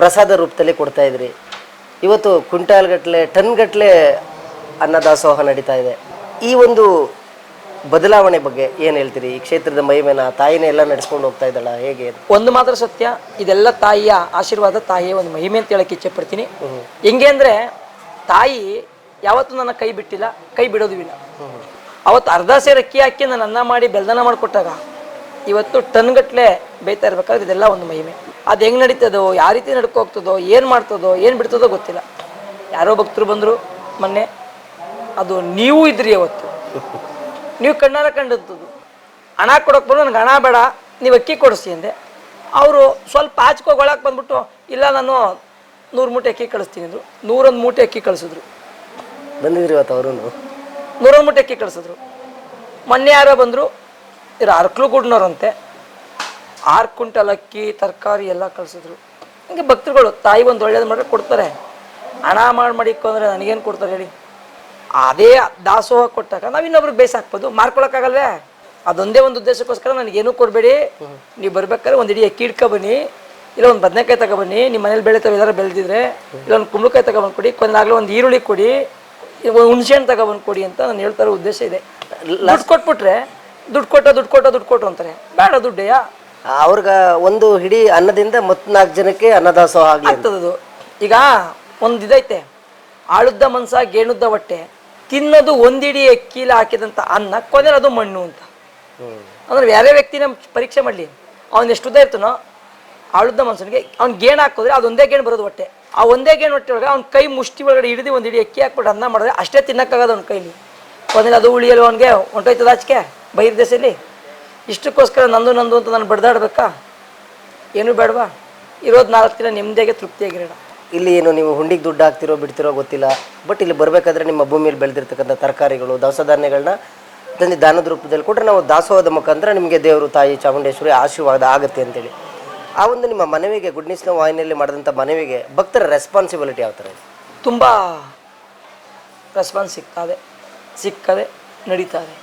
[SPEAKER 2] ಪ್ರಸಾದ ರೂಪದಲ್ಲಿ ಕೊಡ್ತಾ ಇದ್ರಿ. ಇವತ್ತು ಕ್ವಿಂಟಾಲ್ಗಟ್ಟಲೆ ಟನ್ಗಟ್ಟಲೆ ಅನ್ನದಾಸೋಹ ನಡೀತಾ ಇದೆ. ಈ ಒಂದು ಬದಲಾವಣೆ ಬಗ್ಗೆ ಏನು ಹೇಳ್ತೀರಿ? ಈ ಕ್ಷೇತ್ರದ ಮಹಿಮೆನ ತಾಯಿನೇ ಎಲ್ಲ ನಡೆಸ್ಕೊಂಡು ಹೋಗ್ತಾ ಇದ್ದಾಳ? ಹೇಗೆ?
[SPEAKER 1] ಒಂದು ಮಾತ್ರ ಸತ್ಯ ಇದೆಲ್ಲ ತಾಯಿಯ ಆಶೀರ್ವಾದ ತಾಯಿಯ ಒಂದು ಮಹಿಮೆ ಅಂತ ಹೇಳಕ್ಕೆ ಇಚ್ಛೆ ಪಡ್ತೀನಿ. ಹೆಂಗೆ ಅಂದರೆ ತಾಯಿ ಯಾವತ್ತೂ ನನ್ನ ಕೈ ಬಿಟ್ಟಿಲ್ಲ ಕೈ ಬಿಡೋದು ಇಲ್ಲ. ಅವತ್ತು ಅರ್ಧ ಸೇರು ಅಕ್ಕಿ ಹಾಕಿ ನಾನು ಅನ್ನ ಮಾಡಿ ಬೆಲ್ದನ ಮಾಡಿಕೊಟ್ಟಾಗ ಇವತ್ತು ಟನ್ಗಟ್ಲೆ ಬೇಯ್ತಾ ಇರ್ಬೇಕಾದ್ರೆ ಇದೆಲ್ಲ ಒಂದು ಮಹಿಮೆ. ಅದು ಹೆಂಗೆ ನಡೀತದೋ ಯಾವ ರೀತಿ ನಡ್ಕೋಗ್ತದೋ ಏನು ಮಾಡ್ತದೋ ಏನು ಬಿಡ್ತದೋ ಗೊತ್ತಿಲ್ಲ. ಯಾರೋ ಭಕ್ತರು ಬಂದರು ಮೊನ್ನೆ ಅದು ನೀವು ಇದ್ರಿ ಅವತ್ತು. ನೀವು ಕಣ್ಣಾರ ಕಂಡದ್ದು ಹಣ ಕೊಡೋಕೆ ಬಂದು ನನಗೆ ಹಣ ಬೇಡ ನೀವು ಅಕ್ಕಿ ಕೊಡಿಸಿ ಅಂದೆ. ಅವರು ಸ್ವಲ್ಪ ಆಚಕೋಗಿ ಒಳಗೆ ಬಂದ್ಬಿಟ್ಟು ಇಲ್ಲ ನಾನು ನೂರು ಮೂಟೆ ಅಕ್ಕಿ ಕಳಿಸ್ತೀನಿ ಅಂದರು. ನೂರೊಂದು ಮೂಟೆ ಅಕ್ಕಿ ಕಳಿಸಿದ್ರು.
[SPEAKER 2] ಬಂದಿದ್ರಿ ಇವತ್ತು ಅವರು
[SPEAKER 1] ನೂರೊಂದು ಮೂಟೆ ಅಕ್ಕಿ ಕಳಿಸಿದ್ರು. ಮೊನ್ನೆ ಯಾರೋ ಬಂದರು ಇರೋ ಅರ್ಕ್ಲುಗೂಡ್ನವ್ರಂತೆ. ಆರು ಕ್ವಿಂಟಲ್ ಅಕ್ಕಿ, ತರಕಾರಿ ಎಲ್ಲ ಕಳಿಸಿದ್ರು. ಹಂಗೆ ಭಕ್ತರುಗಳು, ತಾಯಿ ಒಂದು ಒಳ್ಳೇದು ಮಾಡಿದ್ರೆ ಕೊಡ್ತಾರೆ. ಹಣ ಮಾಡಿ ಮಾಡಿಕ್ಕು ಅಂದರೆ ನನಗೇನು ಕೊಡ್ತಾರೆ ಹೇಳಿ. ಅದೇ ದಾಸೋಹ ಕೊಟ್ಟಾಗ ನಾವು ಇನ್ನೊಬ್ರಿಗೆ ಬೇಸ್ ಹಾಕ್ಬೋದು. ಮಾರ್ಕೊಳಕ್ಕಾಗಲ್ವೇ? ಅದೊಂದೇ ಒಂದು ಉದ್ದೇಶಕ್ಕೋಸ್ಕರ ನನಗೇನು ಕೊಡಬೇಡಿ. ನೀವು ಬರ್ಬೇಕಾದ್ರೆ ಒಂದು ಇಡೀ ಅಕ್ಕಿ ಇಟ್ಕೊ ಬನ್ನಿ ಇಲ್ಲ ಒಂದು ಬದನೆಕಾಯಿ ತಗೊಬನ್ನಿ. ನಿಮ್ಮ ಮನೇಲಿ ಬೆಳೀತಾವೆ ಎಲ್ಲರೂ ಬೆಳೆದಿದ್ರೆ, ಇಲ್ಲ ಒಂದು ಕುಂಬಳಕಾಯಿ ತಗೊಬಂದು ಕೊಡಿ ಕೊನೆಯಾಗಲೇ ಒಂದು ಈರುಳ್ಳಿ ಕೊಡಿ ಒಂದು ಹುಣಸೆ ಹಣ್ಣು ತಗೊಬಂದು ಕೊಡಿ ಅಂತ ನಾನು ಹೇಳ್ತಾರೋ ಉದ್ದೇಶ ಇದೆ. ಲಾಸ್ಟ್ ಕೊಟ್ಬಿಟ್ರೆ, ದುಡ್ಡು ಕೊಟ್ಟ ದುಡ್ಡು ಕೊಟ್ಟ ದುಡ್ಡು ಕೊಟ್ಟು ಅಂತಾರೆ. ಬೇಡ ದುಡ್ಡೆಯಾ
[SPEAKER 2] ಅವ್ರಿಗೆ ಒಂದು ಹಿಡಿ ಅನ್ನದಿಂದ ಮತ್ ನಾಲ್ಕು ಜನಕ್ಕೆ ಅನ್ನದಾಸೋಹ ಆಗಲಿ
[SPEAKER 1] ಈಗ ಒಂದು ಇದೈತೆ. ಆಳುದ್ದ ಮನ್ಸ, ಗೇಣುದ್ದ ಹೊಟ್ಟೆ. ತಿನ್ನೋದು ಒಂದಿಡಿ ಅಕ್ಕಿಲ ಹಾಕಿದಂತ ಅನ್ನ ಕೊನೆಗೆ ಅದು ಮಣ್ಣು ಅಂತ. ಅಂದ್ರೆ ಬೇರೆ ವ್ಯಕ್ತಿನ ಪರೀಕ್ಷೆ ಮಾಡಲಿ. ಅವ್ನು ಎಷ್ಟು ಉದ್ದ ಇರ್ತಾನೋ, ಆಳುದ್ದ ಮನ್ಸನಿಗೆ ಅವ್ನು ಗೇಣು ಹಾಕಿದ್ರೆ ಅದೊಂದೇ ಗೇಣ್ ಬರೋದು ಹೊಟ್ಟೆ. ಆ ಒಂದೇ ಗೇಣು ಹೊಟ್ಟೆ ಒಳಗೆ ಅವ್ನ ಕೈ ಮುಷ್ಟಿ ಒಳಗಡೆ ಹಿಡಿದು ಒಂದಿಡಿ ಅಕ್ಕಿ ಹಾಕ್ಬಿಟ್ಟು ಅನ್ನ ಮಾಡಿದ್ರೆ ಅಷ್ಟೇ ತಿನ್ನಕ್ಕಾಗದು ಅವ್ನ ಕೈಲಿ. ಕೊನೆಗೆ ಅದು ಉಳಿಯಲು ಅವನಿಗೆ ಹೊಂಟೋಯ್ತದ ಆಚೆಗೆ? ಬೈರ್ ದೇಶದಲ್ಲಿ? ಇಷ್ಟಕ್ಕೋಸ್ಕರ ನಂದು ನಂದು ಅಂತ ನಾನು ಬಡ್ದಾಡ್ಬೇಕಾ? ಏನೂ ಬೇಡವಾ? ಇರೋದು ನಾಲ್ಕು ದಿನ ನಿಮ್ಮದೇಗೆ ತೃಪ್ತಿಯಾಗಿರೋಣ.
[SPEAKER 2] ಇಲ್ಲಿ ಏನು ನೀವು ಹುಂಡಿಗೆ ದುಡ್ಡು ಹಾಕ್ತಿರೋ ಬಿಡ್ತಿರೋ ಗೊತ್ತಿಲ್ಲ. ಬಟ್ ಇಲ್ಲಿ ಬರಬೇಕಾದ್ರೆ ನಿಮ್ಮ ಭೂಮಿಯಲ್ಲಿ ಬೆಳೆದಿರ್ತಕ್ಕಂಥ ತರಕಾರಿಗಳು ದವಸ ಧಾನ್ಯಗಳನ್ನ ತಂದು ದಾನದ ರೂಪದಲ್ಲಿ ಕೊಟ್ಟರೆ ನಾವು ದಾಸೋಹದ ಮುಖಾಂತರ ನಿಮಗೆ ದೇವರು ತಾಯಿ ಚಾಮುಂಡೇಶ್ವರಿ ಆಶೀರ್ವಾದ ಆಗುತ್ತೆ ಅಂತೇಳಿ. ಆ ಒಂದು ನಿಮ್ಮ ಮನವಿಗೆ ಗುಡ್ನಿಸ್ನ ವಾಹಿನಿಯಲ್ಲಿ ಮಾಡಿದಂಥ ಮನವಿಗೆ ಭಕ್ತರ ರೆಸ್ಪಾನ್ಸಿಬಿಲಿಟಿ ಯಾವ ಥರ
[SPEAKER 1] ತುಂಬ ರೆಸ್ಪಾನ್ಸ್ ಸಿಗ್ತದೆ ಸಿಕ್ಕದೆ ನಡೀತಾ ಇದೆ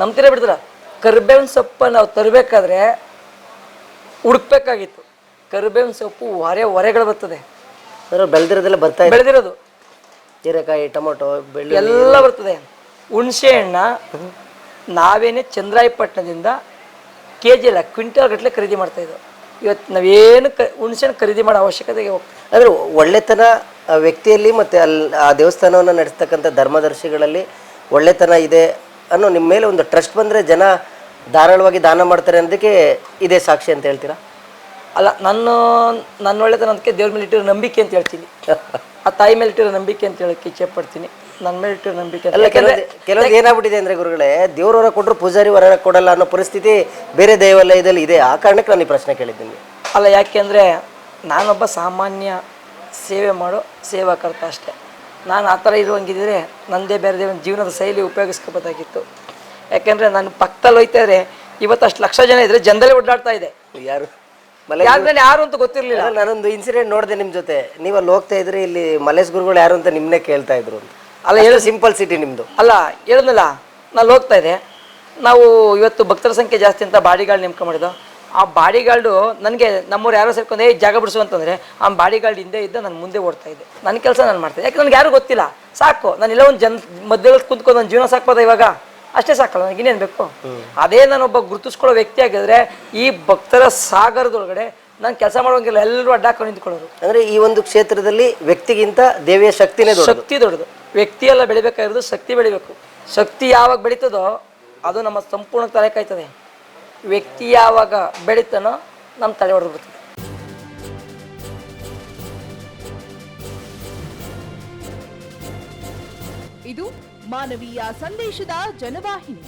[SPEAKER 1] ನಂಬ್ತೀರ ಬಿಡ್ತೀರ? ಕರಿಬೇವಿನ ಸೊಪ್ಪು ನಾವು ತರಬೇಕಾದ್ರೆ ಹುಡುಕ್ಬೇಕಾಗಿತ್ತು. ಕರ್ಬೇವಿನ ಸೊಪ್ಪು ಹೊರೆ ಹೊರೆಗಳು ಬರ್ತದೆ.
[SPEAKER 2] ಬೆಳೆದಿರೋದೆಲ್ಲ ಬರ್ತಾ ಇದೆ.
[SPEAKER 1] ಬೆಳೆದಿರೋದು.
[SPEAKER 2] ಹೀರೆಕಾಯಿ ಟೊಮೊಟೊ ಬೆಳ್ಳುಳ್ಳಿ.
[SPEAKER 1] ಎಲ್ಲ ಬರ್ತದೆ. ಹುಣಸೆ ಹಣ್ಣ ನಾವೇನೆ ಚಂದ್ರಾಯಪಟ್ಟಣದಿಂದ ಕೆ ಜಿ ಅಲ್ಲ ಕ್ವಿಂಟಲ್ ಗಟ್ಟಲೆ ಖರೀದಿ ಮಾಡ್ತಾ ಇದ್ದೋ. ಇವತ್ತು ನಾವೇನು ಕ ಹುಣಸೆಹಣ್ಣು ಖರೀದಿ ಮಾಡೋ ಅವಶ್ಯಕತೆಗೆ ಹೋಗ್ತದೆ
[SPEAKER 2] ಅಂದರೆ ಒಳ್ಳೆತನ ಆ ವ್ಯಕ್ತಿಯಲ್ಲಿ ಮತ್ತು ಅಲ್ಲಿ ಆ ದೇವಸ್ಥಾನವನ್ನು ನಡೆಸ್ತಕ್ಕಂಥ ಧರ್ಮದರ್ಶಿಗಳಲ್ಲಿ ಒಳ್ಳೆತನ ಇದೆ. ಅನ್ನೋ ನಿಮ್ಮ ಮೇಲೆ ಒಂದು ಟ್ರಸ್ಟ್ ಬಂದರೆ ಜನ ಧಾರಾಳವಾಗಿ ದಾನ ಮಾಡ್ತಾರೆ ಅನ್ನೋದಕ್ಕೆ ಇದೇ ಸಾಕ್ಷಿ ಅಂತ ಹೇಳ್ತೀರಾ?
[SPEAKER 1] ಅಲ್ಲ ನನ್ನ ನನ್ನ ಒಳ್ಳೆತನಕ್ಕೆ ದೇವ್ರ ಮೇಲೆ ಇಟ್ಟಿರೋ ನಂಬಿಕೆ ಅಂತ ಹೇಳ್ತೀನಿ. ಆ ತಾಯಿ ಮೇಲೆ ಇಟ್ಟಿರೋ ನಂಬಿಕೆ ಅಂತ ಹೇಳಕ್ಕೆ ಇಚ್ಛೆ ಪಡ್ತೀನಿ. ನನ್ನ ಮೇಲೆ ಇಟ್ಟಿರೋ ನಂಬಿಕೆ.
[SPEAKER 2] ಅಲ್ಲ ಕೆಲವೊಂದು ಕೆಲವೊಂದು ಏನಾಗ್ಬಿಟ್ಟಿದೆ ಅಂದರೆ ಗುರುಗಳೇ ದೇವ್ರವರ ಕೊಟ್ಟರು ಪೂಜಾರಿ ವರ ಕೊಡಲ್ಲ ಅನ್ನೋ ಪರಿಸ್ಥಿತಿ ಬೇರೆ ದೇವಾಲಯದಲ್ಲಿ ಇದೆ. ಆ ಕಾರಣಕ್ಕೆ ನಾನು ಈ ಪ್ರಶ್ನೆ ಕೇಳಿದ್ದೀನಿ.
[SPEAKER 1] ಅಲ್ಲ ಯಾಕೆಂದರೆ ನಾನೊಬ್ಬ ಸಾಮಾನ್ಯ ಸೇವೆ ಮಾಡೋ ಸೇವಾಕರ್ತ ಅಷ್ಟೇ. ನಾನು ಆ ಥರ ಇರುವಂಗಿದ್ರೆ ನನ್ನದೇ ಬೇರೆ ಒಂದು ಜೀವನದ ಶೈಲಿ ಉಪಯೋಗಿಸ್ಕೋಬೋದಾಗಿತ್ತು. ಯಾಕೆಂದರೆ ನಾನು ಪಕ್ಕದಲ್ಲಿ ಹೋಯ್ತಾ ಇದ್ರೆ ಇವತ್ತು ಅಷ್ಟು ಲಕ್ಷ ಜನ ಇದ್ದರೆ ಜನದಲ್ಲಿ ಓಡಾಡ್ತಾ ಇದೆ.
[SPEAKER 2] ಯಾರು? ಮಲೆ
[SPEAKER 1] ಯಾರು ಯಾರು ಅಂತ ಗೊತ್ತಿರಲಿಲ್ಲ.
[SPEAKER 2] ನಾನೊಂದು ಇನ್ಸಿಡೆಂಟ್ ನೋಡಿದೆ ನಿಮ್ಮ ಜೊತೆ. ನೀವು ಅಲ್ಲಿ ಹೋಗ್ತಾ ಇದ್ರೆ ಇಲ್ಲಿ ಮಲೇಶ್ ಗುರುಗಳು ಯಾರು ಅಂತ ನಿಮ್ಮನ್ನೇ ಕೇಳ್ತಾ ಇದ್ರು ಅಂತ. ಅಲ್ಲ ಹೇಳೋ. ಸಿಂಪಲ್ ಸಿಟಿ ನಿಮ್ಮದು
[SPEAKER 1] ಅಲ್ಲ ಹೇಳಿದ್ನಲ್ಲ ನಾನು ಹೋಗ್ತಾ ಇದೆ ನಾವು ಇವತ್ತು ಭಕ್ತರ ಸಂಖ್ಯೆ ಜಾಸ್ತಿ ಅಂತ ಬಾಡಿಗಳು ನೇಮಕ ಮಾಡಿದ್ದು. ಆ ಬಾಡಿಗಾರ್ಡು ನನಗೆ ನಮ್ಮವ್ರು ಯಾರೋ ಸೇರ್ಕೊಂಡು ಏ ಜಾಗ ಬಿಡಿಸು ಅಂತಂದರೆ ಆ ಬಾಡಿಗಾರ್ಡ್ ಹಿಂದೆ ಇದ್ದ ನಾನು ಮುಂದೆ ಓಡ್ತಾ ಇದ್ದೆ. ನನ್ನ ಕೆಲಸ ನಾನು ಮಾಡ್ತೇನೆ ಯಾಕೆ ನನಗೆ ಯಾರು ಗೊತ್ತಿಲ್ಲ? ಸಾಕು. ನಾನು ಎಲ್ಲ ಒಂದು ಜನ ಮಧ್ಯದಲ್ಲಿ ಕುಂತ್ಕೊಂಡು ನನ್ನ ಜೀವನ ಸಾಕ್ಬೋದ ಇವಾಗ? ಅಷ್ಟೇ ಸಾಕಲ್ಲ ನನಗೆ ಇನ್ನೇನು ಬೇಕು? ಅದೇ ನಾನೊಬ್ಬ ಗುರುತಿಸ್ಕೊಳ್ಳೋ ವ್ಯಕ್ತಿ ಆಗಿದ್ರೆ ಈ ಭಕ್ತರ ಸಾಗರದೊಳಗಡೆ ನಾನು ಕೆಲಸ ಮಾಡೋಂಗಿಲ್ಲ. ಎಲ್ಲರೂ ಅಡ್ಡಾಕೊಂಡು ನಿಂತ್ಕೊಳ್ಳೋರು.
[SPEAKER 2] ಅಂದರೆ ಈ ಒಂದು ಕ್ಷೇತ್ರದಲ್ಲಿ ವ್ಯಕ್ತಿಗಿಂತ ದೇವಿಯ ಶಕ್ತಿನೇ
[SPEAKER 1] ಶಕ್ತಿ ದೊಡ್ಡದು. ವ್ಯಕ್ತಿಯೆಲ್ಲ ಬೆಳಿಬೇಕಾಗಿರೋದು ಶಕ್ತಿ ಬೆಳಿಬೇಕು. ಶಕ್ತಿ ಯಾವಾಗ ಬೆಳೀತದೋ ಅದು ನಮ್ಮ ಸಂಪೂರ್ಣ ತಲೆ ಕಾಯ್ತದೆ. ವ್ಯಕ್ತಿ ಯಾವಾಗ ಬೆಳೀತಾನೋ ನಮ್ಮ ತಲೆ ಹೊಡೆದು ಬಿಡ್ತದೆ
[SPEAKER 3] ಇದು ಮಾನವೀಯ ಸಂದೇಶದ ಜನವಾಹಿನಿ.